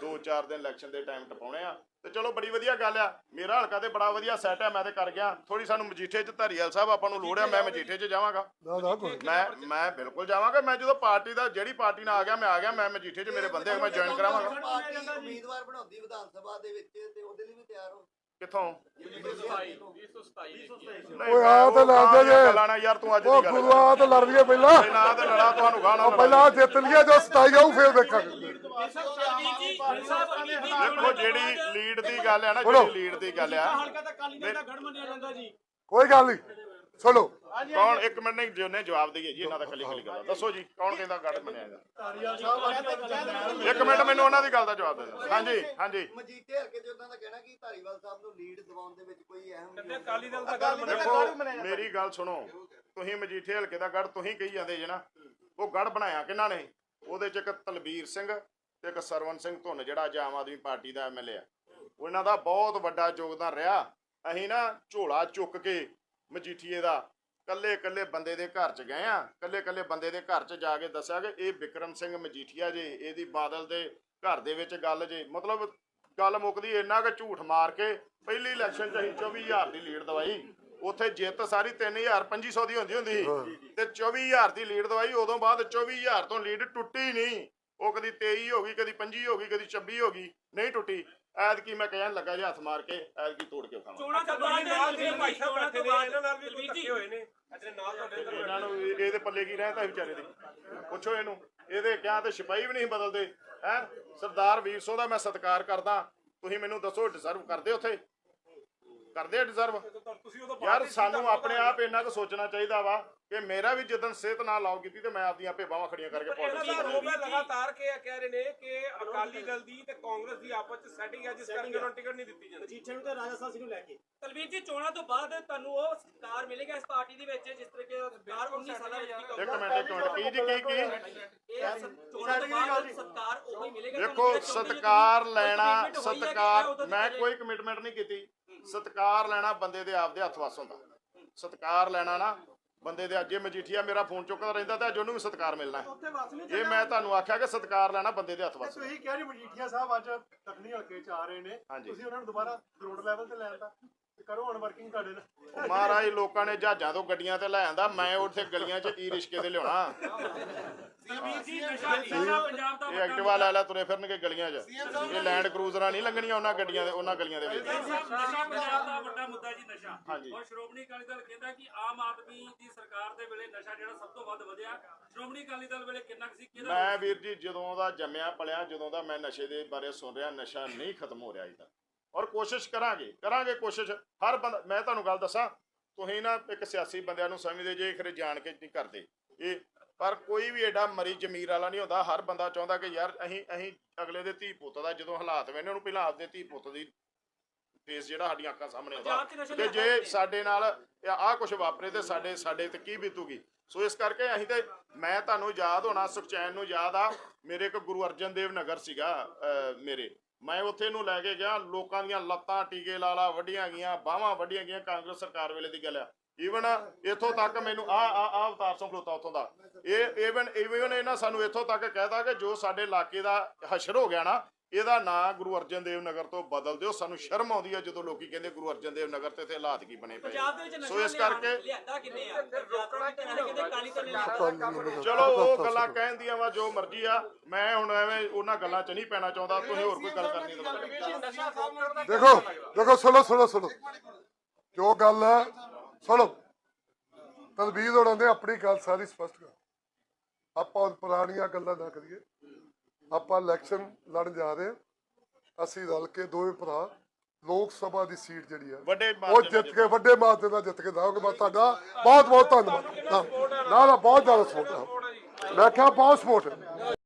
B: 2-4 ਦਿਨ ਇਲੈਕਸ਼ਨ ਦੇ ਟਾਈਮ ਟਪਾਉਣੇ ਆ। ਤੇ ਚਲੋ ਬੜੀ ਵਧੀਆ ਗੱਲ ਆ। ਮੇਰਾ ਹਲਕਾ ਤੇ ਬੜਾ ਵਧੀਆ ਸੈਟ ਆ ਮੈਂ ਤੇ ਕਰ ਗਿਆ। ਥੋੜੀ ਸਾਨੂੰ ਮਜੀਠੇ ਚ ਧਾਰੀਵਾਲ ਸਾਹਿਬ ਆਪਾਂ ਨੂੰ ਲੋੜ ਆ ਮੈਂ ਮਜੀਠੇ ਚ ਜਾਵਾਂਗਾ।
A: ਨਾ ਨਾ ਕੋਈ
B: ਮੈਂ ਮੈਂ ਬਿਲਕੁਲ ਜਾਵਾਂਗਾ। ਮੈਂ ਜਦੋਂ ਪਾਰਟੀ ਦਾ ਜਿਹੜੀ ਪਾਰਟੀ ਨਾਲ ਆ ਗਿਆ ਮੈਂ ਆ ਗਿਆ ਮੈਂ ਮਜੀਠੇ 'ਚ ਮੇਰੇ ਬੰਦੇ ਆ ਮੈਂ ਜੁਆਇਨ ਕਰਾਵਾਂਗਾ।
F: ਪਾਰਟੀ ਉਮੀਦਵਾਰ ਬਣਾਉਂਦੀ ਵਿਧਾਨ ਸਭਾ ਦੇ ਵਿੱਚ ਤੇ ਉਹਦੇ ਲਈ ਵੀ ਤਿਆਰ ਹੋ।
B: ਕਿੱਥੋਂ?
E: 227 227
A: ਓਏ ਆ ਤਾਂ ਲੜਦੇ ਜੇ।
B: ਗੱਲਾਂ ਨਾ ਯਾਰ ਤੂੰ ਅੱਜ
A: ਉਹ
B: ਦੀ ਗੱਲ
A: ਗੁਰੂਆ ਤਾਂ ਲੜ ਲਈਏ ਪਹਿਲਾਂ।
B: ਨਾ ਤੇ ਲੜਾ ਤੁਹਾਨੂੰ ਗਾਣਾ
A: ਉਹ ਪਹਿਲਾਂ ਜਿੱਤ ਲਈਏ ਜੋ 27 ਆਊ ਫੇਰ ਦੇਖਾਂਗੇ।
B: ਦੇਖੋ ਜਿਹੜੀ ਲੀਡ ਦੀ ਗੱਲ ਹੈ ਨਾ। ਜਿਹੜੀ ਲੀਡ ਦੀ ਗੱਲ ਆ
G: ਹਲਕਾ ਤਾਂ ਕਾਲੀ ਦਲ ਦਾ ਗੜ ਮੰਨਿਆ ਜਾਂਦਾ ਜੀ।
A: ਕੋਈ ਗੱਲ ਨਹੀਂ। ਸੁਣੋ।
B: ਕੌਣ ਇੱਕ ਮਿੰਟ ਨਹੀਂ ਜਿਹਨੇ ਜਵਾਬ ਦਈਏ ਜੀ ਇਹਨਾਂ ਦਾ ਖਲੀ ਖਲੀ ਗੱਲ ਦੱਸੋ ਜੀ ਕੌਣ ਕਹਿੰਦਾ ਗੱਡ ਬਣਿਆ ਇਹਦਾ
D: ਧਾਰੀਵਾਲ ਸਾਹਿਬ ਅੱਜ ਜਰਨੈਲ
B: ਇੱਕ ਮਿੰਟ ਮੈਨੂੰ ਉਹਨਾਂ ਦੀ ਗੱਲ ਦਾ ਜਵਾਬ ਦੇ ਦਿਓ। ਹਾਂਜੀ ਹਾਂਜੀ
F: ਮਜੀਠੇ ਹਲਕੇ ਚ ਉਹਨਾਂ ਦਾ ਕਹਿਣਾ ਕਿ ਧਾਰੀਵਾਲ ਸਾਹਿਬ ਨੂੰ ਲੀਡ ਦਿਵਾਉਣ ਦੇ ਵਿੱਚ ਕੋਈ ਅਹਿਮ
H: ਅਕਾਲੀ ਦਲ ਦਾ
B: ਦੇਖੋ ਮੇਰੀ ਗੱਲ ਸੁਣੋ। ਤੁਸੀਂ ਮਜੀਠੇ ਹਲਕੇ ਦਾ ਗੜ ਤੁਸੀਂ ਕਹੀ ਜਾਂਦੇ ਜੇ ਨਾ ਉਹ ਗੜ ਬਣਾਇਆ ਕਿਹਨਾਂ ਨੇ? ਉਹਦੇ ਚ ਇੱਕ ਤਲਬੀਰ ਸਿੰਘ ਇੱਕ ਸਰਵਨ ਸਿੰਘ ਧੁੰਨ ਜਿਹੜਾ ਅੱਜ ਆਮ ਆਦਮੀ ਪਾਰਟੀ ਦਾ ਐਮਐਲਏ ਆ। ਉਹਨਾਂ ਦਾ ਬਹੁਤ ਵੱਡਾ ਯੋਗਦਾਨ ਰਿਹਾ। ਅਸੀਂ ਨਾ ਝੋਲਾ ਚੁੱਕ ਕੇ ਮਜੀਠੀਏ ਦਾ ਕੱਲੇ ਕੱਲੇ ਬੰਦੇ ਦੇ ਘਰ ਚ ਗਏ ਆ। ਕੱਲੇ ਕੱਲੇ ਬੰਦੇ ਦੇ ਘਰ ਚ ਜਾ ਕੇ ਦੱਸਿਆ ਕਿ ਇਹ ਵਿਕਰਮ ਸਿੰਘ ਮਜੀਠੀਆ ਜੇ ਇਹਦੀ ਬਾਦਲ ਦੇ ਘਰ ਦੇ ਵਿੱਚ ਗੱਲ ਜੇ। ਮਤਲਬ ਗੱਲ ਮੁੱਕਦੀ ਇੰਨਾ ਕਿ ਝੂਠ ਮਾਰ ਕੇ ਪਹਿਲੀ ਇਲੈਕਸ਼ਨ ਚ ਅਸੀਂ 24000 ਦੀ ਲੀਡ ਦਵਾਈ। ਉੱਥੇ ਜਿੱਤ ਸਾਰੀ 3000 2500 ਦੀ ਹੁੰਦੀ ਹੁੰਦੀ ਤੇ 24000 ਦੀ ਲੀਡ ਦਵਾਈ ਉਦੋਂ ਬਾਅਦ 24000 ਤੋਂ ਲੀਡ ਟੁੱਟੀ ਨਹੀਂ। ਉਹ ਕਦੀ 23 ਹੋ ਗਈ ਕਦੀ 25 ਹੋ ਗਈ ਕਦੀ 26 ਹੋ ਗਈ ਨਹੀਂ ਟੁੱਟੀ। ਐਤਕੀ ਮੈਂ ਕਹਿਣ ਲੱਗਾ ਜੇ ਹੱਥ ਮਾਰ ਕੇ ਐਤਕੀ ਤੋੜ ਕੇ ਖਾਵਾਂ
E: ਚੋਣਾਂ ਤੋਂ ਬਾਅਦ
H: ਨਾਲ ਦੇ ਭਾਈ ਸਾਹਿਬ
E: ਚੋਣਾਂ
H: ਬੈਠੇ
E: ਤੋਂ
H: ਨੇ
E: ਬਾਅਦ
H: ਇਹਨਾਂ ਨਾਲ ਵੀ ਕੋਈ
E: ਦਲਵੀਰ ਜੀ,
H: ਧੱਕੇ ਹੋਏ ਨੇ। ਅਜੇ ਨਾਲ ਤੁਹਾਡੇ ਇੱਧਰ
B: ਇਹਨਾਂ ਨੂੰ ਇਹ- ਇਹਦੇ ਪੱਲੇ ਕੀ ਰਹਿੰਦਾ ਵਿਚਾਰੇ ਦੇ? ਪੁੱਛੋ ਇਹਨੂੰ। ਇਹਦੇ ਕਿਹਾ ਤੇ ਸਿਪਾਹੀ ਵੀ ਨਹੀਂ ਬਦਲਦੇ ਹੈ? ਸਰਦਾਰ ਵੀਰ ਸੋ ਦਾ ਮੈਂ ਸਤਿਕਾਰ ਕਰਦਾ। ਤੁਸੀਂ ਮੈਨੂੰ ਦੱਸੋ ਡਿਜ਼ਰਵ ਕਰਦੇ ਉੱਥੇ? ਕਰਦੇ ਡਿਜ਼ਰਵ ਯਾਰ ਸਾਨੂੰ ਆਪਣੇ ਆਪ ਇੰਨਾ ਕੁ ਸੋਚਣਾ ਚਾਹੀਦਾ ਵਾ। ਕਿ ਮੇਰਾ ਵੀ ਜਦੋਂ ਸਿਹਤ ਨਾਲ ਲਾਓ ਕੀਤੀ ਤੇ ਮੈਂ ਆਪਦੀਆਂ ਭੇਬਾਵਾਂ ਖੜੀਆਂ ਕਰਕੇ
H: ਇਹਨਾਂ ਦਾ ਹੈ ਲਗਾਤਾਰ ਕਿ ਇਹ ਕਹਿ ਰਹੇ ਨੇ ਕਿ ਅਕਾਲੀ ਦਲ ਦੀ ਤੇ ਕਾਂਗਰਸ ਦੀ ਆਪਸ ਚ ਸੈਟਿੰਗ ਹੈ ਜਿਸ ਕਰਕੇ ਉਹਨਾਂ ਨੂੰ ਟਿਕਟ ਨਹੀਂ ਦਿੱਤੀ ਜਾਂਦੀ।
G: ਮਜੀਠੇ ਨੂੰ ਤੇ ਰਾਜਾ ਸਾਹਿਬ ਨੂੰ ਲੈ ਕੇ।
E: ਤਲਵੀਰ ਜੀ ਚੋਣਾਂ ਤੋਂ ਬਾਅਦ ਤੁਹਾਨੂੰ ਉਹ ਸਤਿਕਾਰ ਮਿਲੇਗਾ ਇਸ ਪਾਰਟੀ ਦੇ ਵਿੱਚ ਜਿਸ ਤਰ੍ਹਾਂ ਕਿ ਸਤਿਕਾਰ 19 ਸਾਲਾਂ ਵਿੱਚ
B: ਇੱਕ ਮਿੰਟ ਇੱਕ ਮਿੰਟ। ਕੀ ਜੀ ਕੀ ਕੀ?
E: ਇਹ ਸਤ- ਚੋਣਾਂ ਤੋਂ ਬਾਅਦ ਸਤਿਕਾਰ ਉਹੀ ਮਿਲੇਗਾ
B: ਦੇਖੋ ਸਤਕਾਰ ਲੈਣਾ
E: commitment ਹੋਈ ਹੈ ਕਿ
B: ਸਤਕਾਰ
E: ਉਦੋਂ ਦੀ
B: ਮੈਂ। ਕੋਈ ਕਮਿਟਮੈਂਟ ਨਹੀਂ ਕੀਤੀ। ਸਤਕਾਰ ਲੈਣਾ ਬੰਦੇ ਦੇ ਆਪਦੇ ਹੱਥ ਵੱਸ ਹੁੰਦਾ। ਸਤਕਾਰ ਲੈਣਾ ਨਾ ਬੰਦੇ ਦੇ ਅੱਜ ਮਜੀਠੀਆ ਮੇਰਾ ਫੋਨ ਚੁੱਕਦਾ ਰਹਿੰਦਾ ਤਾਂ ਅੱਜ ਉਹਨੂੰ ਵੀ ਸਤਿਕਾਰ ਮਿਲਣਾ ਹੈ।
D: ਉੱਥੇ ਵਸ ਨਹੀਂ
B: ਇਹ ਮੈਂ ਤੁਹਾਨੂੰ ਆਖਿਆ ਕਿ ਸਤਿਕਾਰ ਲੈਣਾ ਬੰਦੇ ਦੇ ਹੱਥ
D: ਤੇ
B: ਵਸ
D: ਤੁਸੀਂ ਕਿਹਾ ਜੀ ਮਜੀਠੀਆ ਸਾਹਿਬ ਅੱਜ ਤਖਣੀ ਹਲਕੇ ਚ ਆ ਰਹੇ ਨੇ
B: ਹਾਂਜੀ।
D: ਤੁਸੀਂ ਉਹਨਾਂ ਨੂੰ ਦੁਬਾਰਾ ਗਰਾਊਂਡ ਲੈਵਲ ਤੇ ਲੈਣ ਦਾ ਤੇ ਕਰੋ ਹੁਣ ਵਰਕਿੰਗ ਤੁਹਾਡੇ ਨਾਲ।
B: ਮਹਾਰਾਜ ਲੋਕਾਂ ਨੇ ਜਹਾਜ਼ਾਂ ਤੋਂ ਗੱਡੀਆਂ ਤੇ ਲੈ ਆਂਦਾ ਮੈਂ ਉੱਥੇ ਗਲੀਆਂ 'ਚ ਈ ਰਿਸ਼ਕੇ ਤੇ ਲਿਆਉਣਾ।
E: ਵੀਰ ਜੀ ਨਸ਼ਾ ਨਸ਼ਾ ਪੰਜਾਬ ਦਾ
B: ਇਹ ਐਕਟਿਵਾ ਲੈ ਲੈ ਤੁਰੇ ਫਿਰਨਗੇ ਗਲੀਆਂ 'ਚ। ਇਹ ਲੈਂਡ ਕਰੂਜ਼ਰਾਂ ਨਹੀਂ ਲੰਘਣੀਆਂ ਉਹਨਾਂ ਗੱਡੀਆਂ ਦੇ ਉਹਨਾਂ ਗਲੀਆਂ ਦੇ ਵਿੱਚ।
E: ਨਸ਼ਾ ਪੰਜਾਬ ਦਾ ਵੱਡਾ ਮੁੱਦਾ ਜੀ ਨਸ਼ਾ।
B: ਹਾਂਜੀ।
E: ਔਰ ਸ਼੍ਰੋਮਣੀ ਅਕਾਲੀ ਦਲ ਕਹਿੰਦਾ ਕਿ ਆਮ ਆਦਮੀ ਦੀ ਸਰਕਾਰ ਦੇ ਵੇਲੇ ਨਸ਼ਾ ਜਿਹੜਾ ਸਭ ਤੋਂ ਵੱਧ ਵਧਿਆ। ਸ਼੍ਰੋਮਣੀ ਅਕਾਲੀ ਦਲ ਵੇਲੇ ਕਿੰਨਾ ਕੁ ਸੀ ਕਿਹਦਾ
B: ਮੈਂ ਵੀਰ ਜੀ ਜਦੋਂ ਦਾ ਜੰਮਿਆ ਪਲਿਆ ਜਦੋਂ ਦਾ ਮੈਂ ਨਸ਼ੇ ਦੇ ਬਾਰੇ ਸੁਣ ਰਿਹਾ ਨਸ਼ਾ ਨਹੀਂ ਖਤਮ ਹੋ ਰਿਹਾ ਅਜੇ ਤੱਕ। ਔਰ ਕੋਸ਼ਿਸ਼ ਕਰਾਂਗੇ ਕਰਾਂਗੇ ਕੋਸ਼ਿਸ਼। ਹਰ ਬੰਦਾ ਮੈਂ ਤੁਹਾਨੂੰ ਗੱਲ ਦੱਸਾਂ ਤੁਸੀਂ ਨਾ ਇੱਕ ਸਿਆਸੀ ਬੰਦਿਆਂ ਨੂੰ ਸਮਝਦੇ ਜੇ ਖਰੇ ਜਾਣ ਕੇ ਨਹੀਂ ਕਰਦੇ। ਇਹ ਪਰ ਕੋਈ ਵੀ ਐਡਾ ਮਰੀ ਜ਼ਮੀਰ ਵਾਲਾ ਨਹੀਂ ਹੁੰਦਾ। ਹਰ ਬੰਦਾ ਚਾਹੁੰਦਾ ਕਿ ਯਾਰ ਅਸੀਂ ਅਸੀਂ ਅਗਲੇ ਦੇ ਧੀ ਪੁੱਤ ਦਾ ਜਦੋਂ ਹਾਲਾਤ ਵੇਨੇ ਉਹਨੂੰ ਪਹਿਲਾਂ ਆਪਦੇ ਧੀ ਪੁੱਤ ਦੀ ਫੇਸ ਜਿਹੜਾ ਸਾਡੀਆਂ ਅੱਖਾਂ ਸਾਹਮਣੇ ਆਉਂਦਾ। ਤੇ ਜੇ ਸਾਡੇ ਨਾਲ ਆਹ ਕੁਝ ਵਾਪਰੇ ਤੇ ਸਾਡੇ ਸਾਡੇ ਤੇ ਕੀ ਬੀਤੂਗੀ? ਸੋ ਇਸ ਕਰਕੇ ਅਸੀਂ ਤੇ ਮੈਂ ਤੁਹਾਨੂੰ ਯਾਦ ਹੋਣਾ ਸੁਖਚੈਨ ਨੂੰ ਯਾਦ ਆ ਮੇਰੇ ਇੱਕ ਗੁਰੂ ਅਰਜਨ ਦੇਵ ਨਗਰ ਸੀਗਾ ਮੇਰੇ। ਮੈਂ ਉੱਥੇ ਨੂੰ ਲੈ ਕੇ ਗਿਆ, ਲੋਕਾਂ ਦੀਆਂ ਲੱਤਾਂ ਟੀਕੇ ਲਾਲਾ ਵੱਡੀਆਂ ਗਈਆਂ, ਬਾਹਾਂ ਵੱਡੀਆਂ ਗਈਆਂ, ਕਾਂਗਰਸ ਸਰਕਾਰ ਵੇਲੇ ਦੀ ਗੱਲ ਆ। ਈਵਨ ਇੱਥੋਂ ਤੱਕ ਮੈਨੂੰ ਆ ਆ ਆ ਅਵਤਾਰ ਸਿੰਘ ਖਲੋਤਾ ਉੱਥੋਂ ਦਾ। ਇਹ ਈਵਨ ਈਵਨ ਇਹਨਾਂ ਸਾਨੂੰ ਇੱਥੋਂ ਤੱਕ ਕਹਿਤਾ ਕਿ ਜੋ ਸਾਡੇ ਇਲਾਕੇ ਦਾ ਹਸ਼ਰ ਹੋ ਗਿਆ ਨਾ ਇਹਦਾ ਨਾਂ ਗੁਰੂ ਅਰਜਨ ਦੇਵ ਨਗਰ ਤੋਂ ਬਦਲ ਦਿਓ। ਸਾਨੂੰ ਸ਼ਰਮ ਆਉਂਦੀ ਹੈ ਜਦੋਂ ਲੋਕੀ ਕਹਿੰਦੇ ਗੁਰੂ ਅਰਜਨ ਦੇਵ ਨਗਰ ਤੇ ਇੱਥੇ ਹਾਲਾਤ ਕੀ ਬਣੇ ਪਏ।
H: ਪੰਜਾਬ ਦੇ ਵਿੱਚ
B: ਸੋ ਇਸ ਕਰਕੇ
H: ਲਿਆਂਦਾ ਕਿੰਨੇ ਆ? ਰੋਕਣਾ ਕਿੰਨੇ ਕਾਲੀ ਦਲ ਨੇ
B: ਚਲੋ ਉਹ ਗੱਲਾਂ ਕਹਿਣ ਦੀਆਂ ਵਾ ਜੋ ਮਰਜ਼ੀ ਆ। ਮੈਂ ਹੁਣ ਐਵੇਂ ਉਹਨਾਂ ਗੱਲਾਂ 'ਚ ਨਹੀਂ ਪੈਣਾ ਚਾਹੁੰਦਾ। ਤੁਸੀਂ ਹੋਰ ਕੋਈ ਗੱਲ ਕਰਨੀ ਤਾਂ
A: ਦੇਖੋ ਦੇਖੋ ਸੁਣੋ ਸੁਣੋ ਸੁਣੋ। ਜੋ ਗੱਲ ਹੈ ਸੁਣੋ। ਤਲਬੀਰ ਹੋਣਾ ਨੇ ਆਪਣੀ ਗੱਲ ਸਾਰੀ ਸਪਸ਼ਟ ਕਰ ਆਪਾਂ ਪੁਰਾਣੀਆਂ ਗੱਲਾਂ ਨਾ ਕਰੀਏ। ਆਪਾਂ ਇਲੈਕਸ਼ਨ ਲੜਨ ਜਾ ਰਹੇ ਹਾਂ। ਅਸੀਂ ਰਲ ਕੇ ਦੋਵੇਂ ਭਰਾ ਲੋਕ ਸਭਾ ਦੀ ਸੀਟ ਜਿਹੜੀ ਆ
B: ਵੱਡੇ
A: ਉਹ ਜਿੱਤ ਕੇ ਵੱਡੇ ਮਾਰਜਨ ਨਾਲ ਜਿੱਤ ਕੇ ਦਾਂਗੇ ਮੈਂ ਤੁਹਾਡਾ ਬਹੁਤ ਬਹੁਤ ਧੰਨਵਾਦ। ਨਾ ਨਾ ਬਹੁਤ ਜ਼ਿਆਦਾ ਸਪੋਰਟ ਮੈਂ ਕਿਹਾ ਬਹੁਤ ਸਪੋਰਟ